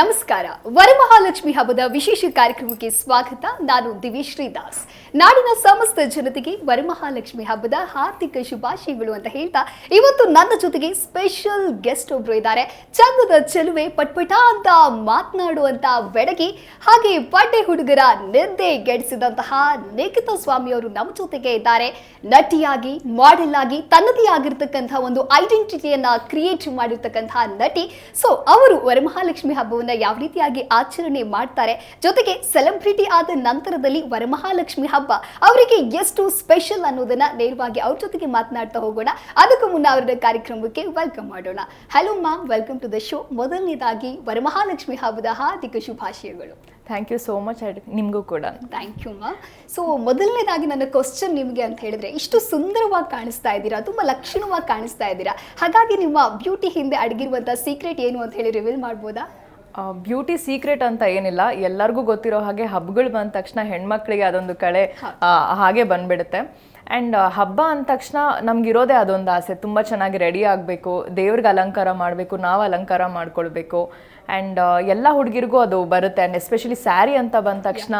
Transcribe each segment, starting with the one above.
ನಮಸ್ಕಾರ. ವರಮಹಾಲಕ್ಷ್ಮಿ ಹಬ್ಬದ ವಿಶೇಷ ಕಾರ್ಯಕ್ರಮಕ್ಕೆ ಸ್ವಾಗತ. ನಾನು ದಿವಿಶ್ರೀ ದಾಸ್. ನಾಡಿನ ಸಮಸ್ತ ಜನತೆಗೆ ವರಮಹಾಲಕ್ಷ್ಮಿ ಹಬ್ಬದ ಹಾರ್ದಿಕ ಶುಭಾಶಯಗಳು ಅಂತ ಹೇಳ್ತಾ ಇವತ್ತು ನನ್ನ ಜೊತೆಗೆ ಸ್ಪೆಷಲ್ ಗೆಸ್ಟ್ ಒಬ್ರು ಇದ್ದಾರೆ. ಚಂದದ ಚೆಲುವೆ, ಪಟ್ಪಟ ಅಂತ ಮಾತನಾಡುವಂತ ಬೆಡಗಿ ಹಾಗೆ ಪಡ್ಡೆ ಹುಡುಗರ ನಿದ್ದೆ ಗೆಡಿಸಿದಂತಹ ನಿಖಿತ ಸ್ವಾಮಿಯವರು ನಮ್ಮ ಜೊತೆಗೆ ಇದ್ದಾರೆ. ನಟಿಯಾಗಿ ಮಾಡೆಲ್ ಆಗಿ, ತನ್ನದೇ ಆಗಿರ್ತಕ್ಕಂತಹ ಒಂದು ಐಡೆಂಟಿಟಿಯನ್ನ ಕ್ರಿಯೇಟ್ ಮಾಡಿರ್ತಕ್ಕಂತಹ ನಟಿ. ಸೊ ಅವರು ವರಮಹಾಲಕ್ಷ್ಮಿ ಹಬ್ಬವನ್ನ ಯಾವ ರೀತಿಯಾಗಿ ಆಚರಣೆ ಮಾಡ್ತಾರೆ? ಜೊತೆಗೆ ಸೆಲೆಬ್ರಿಟಿ ಆದ ನಂತರದಲ್ಲಿ ವರಮಹಾಲಕ್ಷ್ಮಿ ಅವರಿಗೆ ಎಷ್ಟು ಸ್ಪೆಷಲ್ ಅನ್ನೋದನ್ನ ನೇರವಾಗಿ ಅವ್ರ ಜೊತೆಗೆ ಮಾತನಾಡ್ತಾ ಹೋಗೋಣ. ಅದಕ್ಕೂ ಮುನ್ನ ಅವರ ಕಾರ್ಯಕ್ರಮಕ್ಕೆ ವೆಲ್ಕಮ್ ಮಾಡೋಣ. Hello ma'am welcome to the show ಮೊದಲನೇದಾಗಿ ವರಮಹಾಲಕ್ಷ್ಮಿ ಹಬ್ಬದ ಹಾರ್ದಿಕ ಶುಭಾಶಯಗಳು. ಥ್ಯಾಂಕ್ ಯು ಸೋ ಮಚ್ ನಿಮಗೂ ಕೂಡ. ಥ್ಯಾಂಕ್ ಯು ಮಾ ಸೊ ಮೊದಲನೇದಾಗಿ ನನ್ನ ಕ್ವಶನ್ ನಿಮಗೆ ಅಂತ ಹೇಳಿದ್ರೆ ಇಷ್ಟು ಸುಂದರವಾಗಿ ಕಾಣಿಸ್ತಾ ಇದ್ದೀರಾ? ತುಂಬ ಲಕ್ಷಣವಾಗಿ ಕಾಣಿಸ್ತಾ ಇದ್ದೀರಾ? ಹಾಗಾಗಿ ನಿಮ್ಮ ಬ್ಯೂಟಿ ಹಿಂದೆ ಅಡಗಿರುವಂಥ ಸೀಕ್ರೆಟ್ ಏನು ಅಂತ ಹೇಳಿ ರಿವೀಲ್ ಮಾಡ್ಬೋದಾ? ಬ್ಯೂಟಿ ಸೀಕ್ರೆಟ್ ಅಂತ ಏನಿಲ್ಲ ಎಲ್ಲರಿಗೂ ಗೊತ್ತಿರೋ ಹಾಗೆ ಹಬ್ಬಗಳು ಬಂದ ತಕ್ಷಣ ಹೆಣ್ಮಕ್ಳಿಗೆ ಅದೊಂದು ಕಳೆ ಹಾಗೆ ಬಂದ್ಬಿಡುತ್ತೆ. ಆ್ಯಂಡ್ ಹಬ್ಬ ಅಂದ ತಕ್ಷಣ ನಮ್ಗಿರೋದೇ ಅದೊಂದು ಆಸೆ. ತುಂಬ ಚೆನ್ನಾಗಿ ರೆಡಿ ಆಗಬೇಕು ದೇವ್ರಿಗೆ ಅಲಂಕಾರ ಮಾಡಬೇಕು ನಾವು ಅಲಂಕಾರ ಮಾಡ್ಕೊಳ್ಬೇಕು. ಆ್ಯಂಡ್ ಎಲ್ಲ ಹುಡುಗಿರಿಗೂ ಅದು ಬರುತ್ತೆ. ಆ್ಯಂಡ್ ಎಸ್ಪೆಷಲಿ ಸ್ಯಾರಿ ಅಂತ ಬಂದ ತಕ್ಷಣ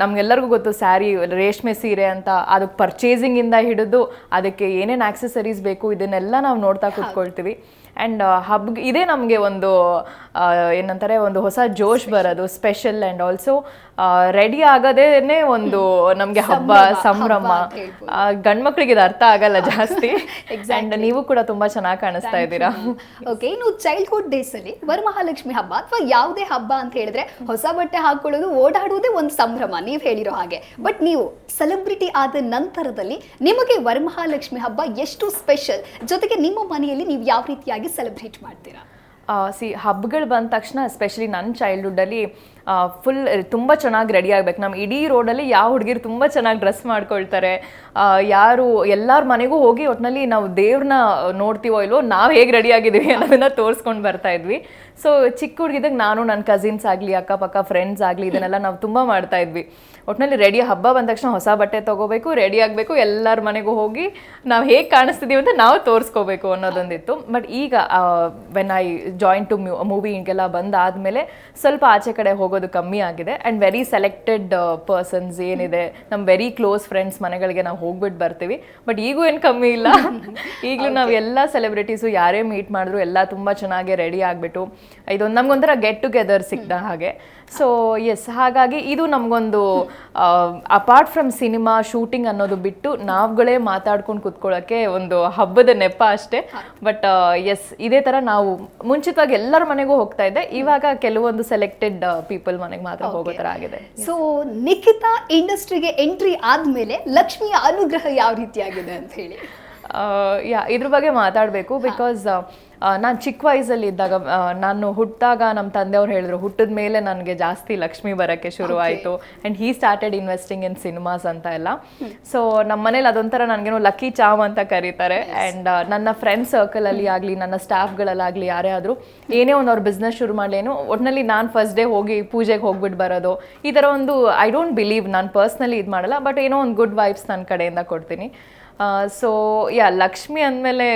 ನಮಗೆಲ್ಲರಿಗೂ ಗೊತ್ತು ಸ್ಯಾರಿ ರೇಷ್ಮೆ ಸೀರೆ ಅಂತ ಅದಕ್ಕೆ ಪರ್ಚೇಸಿಂಗಿಂದ ಹಿಡಿದು ಅದಕ್ಕೆ ಏನೇನು ಆಕ್ಸೆಸರೀಸ್ ಬೇಕು ಇದನ್ನೆಲ್ಲ ನಾವು ನೋಡ್ತಾ ಕೂತ್ಕೊಳ್ತೀವಿ. ಆ್ಯಂಡ್ ಹಬ್ಬ ಇದೇ ನಮಗೆ ಒಂದು ಏನಂತಾರೆ ಒಂದು ಹೊಸ ಜೋಶ್ ಬರೋದು ಸ್ಪೆಷಲ್ ಆ್ಯಂಡ್ ಆಲ್ಸೋ ರೆಡಿ ಆಗೋದೇನೆ ಒಂದು ನಮಗೆ ಹಬ್ಬ ಸಂಭ್ರಮ, ಗಂಡ್ಮಕ್ಳಿಗೆ ಇದು ಅರ್ಥ ಆಗಲ್ಲ ಜಾಸ್ತಿ. ಆ್ಯಂಡ್ ನೀವು ಕೂಡ ತುಂಬಾ ಚೆನ್ನಾಗಿ ಕಾಣಿಸ್ತಾ ಇದ್ದೀರಾ. ಓಕೆ ಇನ್ನು ಚೈಲ್ಡ್ಹುಡ್ ಡೇಸ್ ಅಲ್ಲಿ ವರಮಹಾಲಕ್ಷ್ಮಿ ಹಬ್ಬ ಅಥವಾ ಯಾವುದೇ ಹಬ್ಬ ಅಂತ ಹೇಳಿದ್ರೆ ಹೊಸ ಬಟ್ಟೆ ಹಾಕೊಳ್ಳೋದು ಓಡಾಡುವುದೇ ಒಂದು ಸಂಭ್ರಮ ನೀವು ಹೇಳಿರೋ ಹಾಗೆ. ಬಟ್ ನೀವು ಸೆಲೆಬ್ರಿಟಿ ಆದ ನಂತರದಲ್ಲಿ ನಿಮಗೆ ವರಮಹಾಲಕ್ಷ್ಮಿ ಹಬ್ಬ ಎಷ್ಟು ಸ್ಪೆಷಲ್ ಜೊತೆಗೆ ನಿಮ್ಮ ಮನೆಯಲ್ಲಿ ನೀವು ಯಾವ ರೀತಿಯಾಗಿ ಸೆಲೆಬ್ರೇಟ್ ಮಾಡ್ತೀರಾ? ಸಿ ಹಬ್ಬಗಳು ಬಂದ ತಕ್ಷಣ ಎಸ್ಪೆಷಲಿ ನನ್ನ ಚೈಲ್ಡ್ಹುಡ್ಡಲ್ಲಿ ಫುಲ್ ತುಂಬ ಚೆನ್ನಾಗಿ ರೆಡಿ ಆಗ್ಬೇಕು. ನಮ್ಮ ಇಡೀ ರೋಡಲ್ಲಿ ಯಾವ ಹುಡುಗಿರು ತುಂಬ ಚೆನ್ನಾಗಿ ಡ್ರೆಸ್ ಮಾಡ್ಕೊಳ್ತಾರೆ. ಯಾರು, ಎಲ್ಲರ ಮನೆಗೂ ಹೋಗಿ ಒಟ್ಟಿನಲ್ಲಿ ನಾವು ದೇವ್ರನ್ನ ನೋಡ್ತೀವೋ ಇಲ್ವೋ, ನಾವು ಹೇಗೆ ರೆಡಿ ಆಗಿದ್ದೀವಿ ಅನ್ನೋದನ್ನ ತೋರಿಸ್ಕೊಂಡು ಬರ್ತಾ ಇದ್ವಿ. ಸೊ ಚಿಕ್ಕ ಹುಡುಗಿದಾಗ ನಾನು ನನ್ನ ಕಸಿನ್ಸ್ ಆಗಲಿ, ಅಕ್ಕಪಕ್ಕ ಫ್ರೆಂಡ್ಸ್ ಆಗಲಿ, ಇದನ್ನೆಲ್ಲ ನಾವು ತುಂಬ ಮಾಡ್ತಾ ಇದ್ವಿ. ಒಟ್ಟಿನಲ್ಲಿ ರೆಡಿ ಹಬ್ಬ ಬಂದ ತಕ್ಷಣ ಹೊಸ ಬಟ್ಟೆ ತೊಗೋಬೇಕು ರೆಡಿ ಆಗಬೇಕು, ಎಲ್ಲರ ಮನೆಗೂ ಹೋಗಿ ನಾವು ಹೇಗೆ ಕಾಣಿಸ್ತಿದ್ದೀವಿ ಅಂತ ನಾವು ತೋರಿಸ್ಕೋಬೇಕು ಅನ್ನೋದೊಂದಿತ್ತು. ಬಟ್ ಈಗ ವೆನ್ ಐ ಜಾಯಿನ್ ಟು ಮ್ಯೂ ಮೂವಿಗೆಲ್ಲ ಬಂದಾದಮೇಲೆ ಸ್ವಲ್ಪ ಆಚೆ ಕಡೆ ಹೋಗೋದು ಕಮ್ಮಿ ಆಗಿದೆ. ಆ್ಯಂಡ್ ವೆರಿ ಸೆಲೆಕ್ಟೆಡ್ ಪರ್ಸನ್ಸ್ ಏನಿದೆ ನಮ್ಮ ವೆರಿ ಕ್ಲೋಸ್ ಫ್ರೆಂಡ್ಸ್ ಮನೆಗಳಿಗೆ ನಾವು ಹೋಗ್ಬಿಟ್ಟು ಬರ್ತೀವಿ. ಬಟ್ ಈಗೂ ಏನು ಕಮ್ಮಿ ಇಲ್ಲ. ಈಗಲೂ ನಾವು ಎಲ್ಲ ಸೆಲೆಬ್ರಿಟೀಸು ಯಾರೇ ಮೀಟ್ ಮಾಡಿದ್ರು ಎಲ್ಲ ತುಂಬ ಚೆನ್ನಾಗಿ ರೆಡಿ ಆಗಿಬಿಟ್ಟು ಇದೊಂದು ನಮಗೊಂಥರ ಗೆಟ್ ಟುಗೆದರ್ ಸಿಕ್ಕ ಹಾಗೆ. ಸೊ ಎಸ್ ಹಾಗಾಗಿ ಇದು ನಮಗೊಂದು ಅಪಾರ್ಟ್ ಫ್ರಮ್ ಸಿನಿಮಾ ಶೂಟಿಂಗ್ ಅನ್ನೋದು ಬಿಟ್ಟು ನಾವುಗಳೇ ಮಾತಾಡ್ಕೊಂಡು ಕುತ್ಕೊಳ್ಳೋಕ್ಕೆ ಒಂದು ಹಬ್ಬದ ನೆಪ ಅಷ್ಟೇ. ಬಟ್ ಎಸ್ ಇದೇ ಥರ ನಾವು ಮುಂಚಿತವಾಗಿ ಎಲ್ಲರ ಮನೆಗೂ ಹೋಗ್ತಾ ಇದ್ದೆ. ಇವಾಗ ಕೆಲವೊಂದು ಸೆಲೆಕ್ಟೆಡ್ ಪೀಪಲ್ ಮನೆಗೆ ಮಾತ್ರ ಹೋಗೋ ಥರ ಆಗಿದೆ. ಸೊ ನಿಖಿತಾ ಇಂಡಸ್ಟ್ರಿಗೆ ಎಂಟ್ರಿ ಆದಮೇಲೆ ಲಕ್ಷ್ಮಿಯ ಅನುಗ್ರಹ ಯಾವ ರೀತಿಯಾಗಿದೆ ಅಂತ ಹೇಳಿ. ಯಾ ಇದ್ರ ಬಗ್ಗೆ ಮಾತಾಡಬೇಕು ಬಿಕಾಸ್ ನಾನು ಚಿಕ್ಕ ವಯಸ್ಸಲ್ಲಿ ಇದ್ದಾಗ ನಾನು ಹುಟ್ಟಿದಾಗ ನಮ್ಮ ತಂದೆಯವ್ರು ಹೇಳಿದ್ರು ಹುಟ್ಟಿದ ಮೇಲೆ ನನಗೆ ಜಾಸ್ತಿ ಲಕ್ಷ್ಮಿ ಬರೋಕ್ಕೆ ಶುರು ಆಯಿತು. And he started investing in cinemas ಅಂತ ಎಲ್ಲ. ಸೊ ನಮ್ಮ ಮನೇಲಿ ಅದೊಂಥರ ನನಗೇನೋ ಲಕ್ಕಿ ಚಾವ್ ಅಂತ ಕರೀತಾರೆ. ಆ್ಯಂಡ್ ನನ್ನ ಫ್ರೆಂಡ್ ಸರ್ಕಲಲ್ಲಿ ಆಗಲಿ ನನ್ನ ಸ್ಟಾಫ್ಗಳಲ್ಲಾಗಲಿ ಯಾರೇ ಆದರೂ ಏನೇ ಒಂದು ಅವ್ರ ಬಿಸ್ನೆಸ್ ಶುರು ಮಾಡಲೇನು ಒಟ್ಟಿನಲ್ಲಿ ನಾನು ಫಸ್ಟ್ ಡೇ ಹೋಗಿ ಪೂಜೆಗೆ ಹೋಗ್ಬಿಟ್ಟು ಬರೋದು. ಈ ಥರ ಒಂದು ಐ ಡೋಂಟ್ ಬಿಲೀವ್ ನಾನು ಪರ್ಸ್ನಲಿ ಇದು ಮಾಡಲ್ಲ ಬಟ್ ಏನೋ ಒಂದು ಗುಡ್ ವೈಬ್ಸ್ ನನ್ನ ಕಡೆಯಿಂದ ಕೊಡ್ತೀನಿ. ಸೊ ಯಾ ಲಕ್ಷ್ಮಿ ಅಂದಮೇಲೆ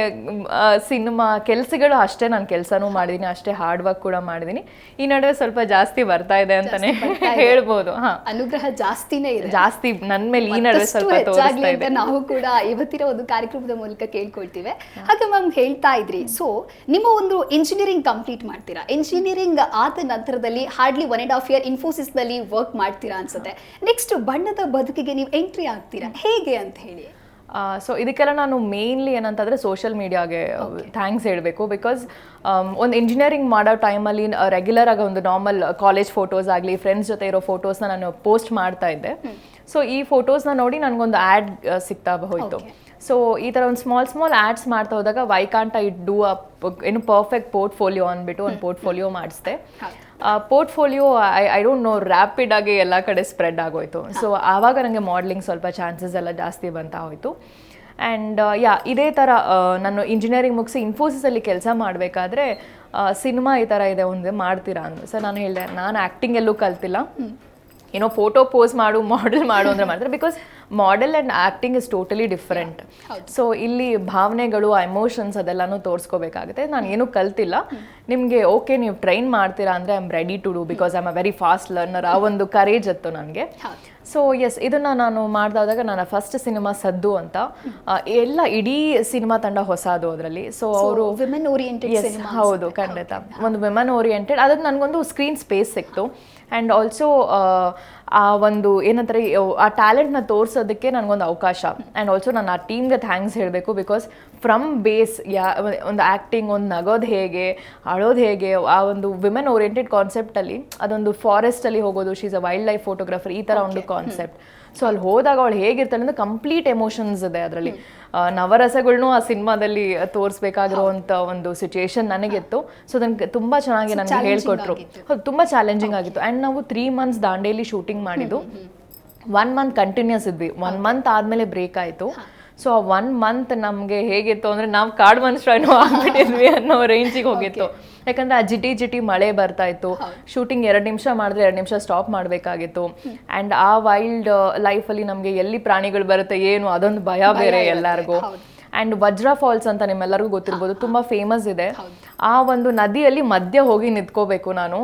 ಸಿನಿಮಾ ಕೆಲಸಗಳು ಅಷ್ಟೇ ನಾನು ಕೆಲಸನೂ ಮಾಡಿದ್ದೀನಿ ಅಷ್ಟೇ ಹಾರ್ಡ್ ವರ್ಕ್ ಕೂಡ ಮಾಡಿದ್ದೀನಿ ಈ ನಡುವೆ ಸ್ವಲ್ಪ ಜಾಸ್ತಿ ಬರ್ತಾ ಇದೆ ಅಂತಾನೆ ಹೇಳ್ಬೋದು ಹಾ. ಅನುಗ್ರಹ ಜಾಸ್ತಿನೇ ಇದೆ. ಜಾಸ್ತಿ ನನ್ನ ಮೇಲೆ ಈ ನಡುವೆ ಸ್ವಲ್ಪ ತೋರಿಸ್ತಾ ಇದೆ. ನಾವು ಕೂಡ ಇವತ್ತಿನ ಒಂದು ಕಾರ್ಯಕ್ರಮದ ಮೂಲಕ ಕೇಳ್ಕೊಳ್ತೀವಿ. ಹಾಗೆ ಮ್ಯಾಮ್ ಹೇಳ್ತಾ ಇದ್ರಿ. ಸೊ ನಿಮ್ಮ ಒಂದು ಇಂಜಿನಿಯರಿಂಗ್ ಕಂಪ್ಲೀಟ್ ಮಾಡ್ತೀರಾ? ಇಂಜಿನಿಯರಿಂಗ್ ಆದ ನಂತರದಲ್ಲಿ hardly one and half year ಇನ್ಫೋಸಿಸ್ನಲ್ಲಿ work ಮಾಡ್ತೀರಾ ಅನ್ಸುತ್ತೆ. ನೆಕ್ಸ್ಟ್ ಬಣ್ಣದ ಬದುಕಿಗೆ ನೀವು ಎಂಟ್ರಿ ಆಗ್ತೀರಾ? ಹೇಗೆ ಅಂತ ಹೇಳಿ. ಸೊ ಇದಕ್ಕೆಲ್ಲ ನಾನು ಮೇನ್ಲಿ ಏನಂತಂದರೆ ಸೋಷಿಯಲ್ ಮೀಡಿಯಾಗೆ ಥ್ಯಾಂಕ್ಸ್ ಹೇಳಬೇಕು. ಬಿಕಾಸ್ ಒಂದು ಇಂಜಿನಿಯರಿಂಗ್ ಮಾಡೋ ಟೈಮಲ್ಲಿ ರೆಗ್ಯುಲರ್ ಆಗಿ ಒಂದು ನಾರ್ಮಲ್ ಕಾಲೇಜ್ ಫೋಟೋಸ್ ಆಗಲಿ ಫ್ರೆಂಡ್ಸ್ ಜೊತೆ ಇರೋ ಫೋಟೋಸ್ನ ನಾನು ಪೋಸ್ಟ್ ಮಾಡ್ತಾ ಇದ್ದೆ. ಸೊ ಈ ಫೋಟೋಸ್ನ ನೋಡಿ ನನಗೊಂದು ಆ್ಯಡ್ ಸಿಗ್ತಾ ಹೋಯಿತು. ಸೊ ಈ ಥರ ಒಂದು ಸ್ಮಾಲ್ ಸ್ಮಾಲ್ ಆ್ಯಡ್ಸ್ ಮಾಡ್ತಾ ಹೋದಾಗ why can't I do up ಏನು ಪರ್ಫೆಕ್ಟ್ ಪೋರ್ಟ್ಫೋಲಿಯೋ ಅಂದ್ಬಿಟ್ಟು ಒಂದು portfolio ಮಾಡಿಸ್ದೆ. Portfolio I I don't know rapid ಆಗಿ ಎಲ್ಲ ಕಡೆ ಸ್ಪ್ರೆಡ್ ಆಗೋಯ್ತು. ಸೊ ಆವಾಗ ನನಗೆ ಮಾಡ್ಲಿಂಗ್ ಸ್ವಲ್ಪ ಚಾನ್ಸಸ್ ಎಲ್ಲ ಜಾಸ್ತಿ ಬಂತಾ ಹೋಯಿತು. ಆ್ಯಂಡ್ ಯಾ ಇದೇ ಥರ ನಾನು ಇಂಜಿನಿಯರಿಂಗ್ ಮುಗಿಸಿ ಇನ್ಫೋಸಿಸಲ್ಲಿ ಕೆಲಸ ಮಾಡಬೇಕಾದ್ರೆ ಸಿನಿಮಾ ಈ ಥರ ಇದೆ ಒಂದು ಮಾಡ್ತೀರಾ ಅಂದರು ಸರ್ ನಾನು ಹೇಳಿದೆ ನಾನು ಆ್ಯಕ್ಟಿಂಗ್ ಎಲ್ಲೂ ಕಲ್ತಿಲ್ಲ. ಏನೋ ಫೋಟೋ ಪೋಸ್ ಮಾಡು ಮಾಡೆಲ್ ಮಾಡು ಅಂದ್ರೆ ಮಾಡ್ತಾರೆ. Because model and acting is totally different so ಇಲ್ಲಿ ಭಾವನೆಗಳು ಎಮೋಷನ್ಸ್ ಅದೆಲ್ಲನೂ ತೋರಿಸ್ಕೋಬೇಕಾಗುತ್ತೆ. ನಾನು ಏನೂ ಕಲ್ತಿಲ್ಲ. ನಿಮಗೆ ಓಕೆ ನೀವು ಟ್ರೈನ್ ಮಾಡ್ತೀರಾ ಅಂದರೆ I am ready to do because I am a very fast learner ಆ ಒಂದು ಕರೇಜ್ ಇತ್ತು ನನಗೆ. ಸೊ ಎಸ್ ಇದನ್ನ ನಾನು ಮಾಡ್ದಾದಾಗ ನನ್ನ ಫಸ್ಟ್ ಸಿನಿಮಾ ಸದ್ದು ಅಂತ. ಎಲ್ಲ ಇಡೀ ಸಿನಿಮಾ ತಂಡ ಹೊಸದು ಅದರಲ್ಲಿ. ಸೊ ಅವರು ವಿಮೆನ್ ಓರಿಯೆಂಟೆಡ್ ಹೌದು ಖಂಡಿತ. ಒಂದು ವಿಮೆನ್ ಓರಿಯೆಂಟೆಡ್ ಅದಕ್ಕೆ ನನಗೊಂದು ಸ್ಕ್ರೀನ್ ಸ್ಪೇಸ್ ಸಿಕ್ತು. ಆ್ಯಂಡ್ ಆಲ್ಸೋ ಆ ಒಂದು ಏನಂತಾರೆ ಆ ಟ್ಯಾಲೆಂಟ್ನ ತೋರಿಸೋದಕ್ಕೆ ನನಗೊಂದು ಅವಕಾಶ. ಆ್ಯಂಡ್ ಆಲ್ಸೋ ನಾನು ಆ ಟೀಮ್ಗೆ ಥ್ಯಾಂಕ್ಸ್ ಹೇಳಬೇಕು ಬಿಕಾಸ್ ಫ್ರಮ್ ಬೇಸ್ ಯಾ ಒಂದು ಆ್ಯಕ್ಟಿಂಗ್ ಒಂದು ನಗೋದು ಹೇಗೆ ಅಳೋದು ಹೇಗೆ ಆ ಒಂದು ವಿಮೆನ್ ಓರಿಯೆಂಟೆಡ್ ಕಾನ್ಸೆಪ್ಟಲ್ಲಿ ಅದೊಂದು ಫಾರೆಸ್ಟಲ್ಲಿ ಹೋಗೋದು she's a wild life photographer ಈ ಥರ ಒಂದು ಕಾನ್ಸೆಪ್ಟ್ ಸೊ ಅಲ್ಲಿ ಹೋದಾಗ ಅವಳು ಹೇಗಿರ್ತಾಳೆ ಅಂದ್ರೆ ಕಂಪ್ಲೀಟ್ ಎಮೋಷನ್ಸ್ ಇದೆ ಅದರಲ್ಲಿ. ನವರಸಗಳ್ನು ಆ ಸಿನಿಮಾದಲ್ಲಿ ತೋರಿಸ್ಬೇಕಾಗಿರುವಂಥ ಒಂದು ಸಿಚುಯೇಷನ್ ನನಗಿತ್ತು. ಸೊ ಅದನ್ನು ತುಂಬ ಚೆನ್ನಾಗಿ ನನಗೆ ಹೇಳ್ಕೊಟ್ರು. ತುಂಬ ಚಾಲೆಂಜಿಂಗ್ ಆಗಿತ್ತು. ಆ್ಯಂಡ್ ನಾವು ತ್ರೀ ಮಂತ್ಸ್ ದಾಂಡೇಲಿ ಶೂಟಿಂಗ್ ಮಾಡಿದ್ದು. ಒನ್ ಮಂತ್ ಕಂಟಿನ್ಯೂಸ್ ಇದ್ವಿ. ಒನ್ ಮಂತ್ ಆದಮೇಲೆ ಬ್ರೇಕ್ ಆಯಿತು. ಸೊ ಆ ಒನ್ ಮಂತ್ ನಮಗೆ ಹೇಗಿತ್ತು ಅಂದರೆ ನಾವು ಕಾಡು ಮನುಷ್ಯನೂ ಆಗ್ಬಿಟ್ಟಿದ್ವಿ ಅನ್ನೋ ರೇಂಜಿಗೆ ಹೋಗಿತ್ತು. ಯಾಕಂದ್ರೆ ಆ ಜಿಟಿ ಜಿಟಿ ಮಳೆ ಬರ್ತಾ ಇತ್ತು. ಶೂಟಿಂಗ್ ಎರಡು ನಿಮಿಷ ಮಾಡಿದ್ರೆ ಎರಡು ನಿಮಿಷ ಸ್ಟಾಪ್ ಮಾಡಬೇಕಾಗಿತ್ತು. ಆ್ಯಂಡ್ ಆ ವೈಲ್ಡ್ ಲೈಫಲ್ಲಿ ನಮಗೆ ಎಲ್ಲಿ ಪ್ರಾಣಿಗಳು ಬರುತ್ತೆ ಏನು ಅದೊಂದು ಭಯ ಬೇರೆ ಎಲ್ಲರಿಗೂ. ಆ್ಯಂಡ್ ವಜ್ರ ಫಾಲ್ಸ್ ಅಂತ ನಿಮ್ಮೆಲ್ಲರಿಗೂ ಗೊತ್ತಿರ್ಬೋದು ತುಂಬ ಫೇಮಸ್ ಇದೆ. ಆ ಒಂದು ನದಿಯಲ್ಲಿ ಮಧ್ಯ ಹೋಗಿ ನಿಂತ್ಕೋಬೇಕು ನಾನು.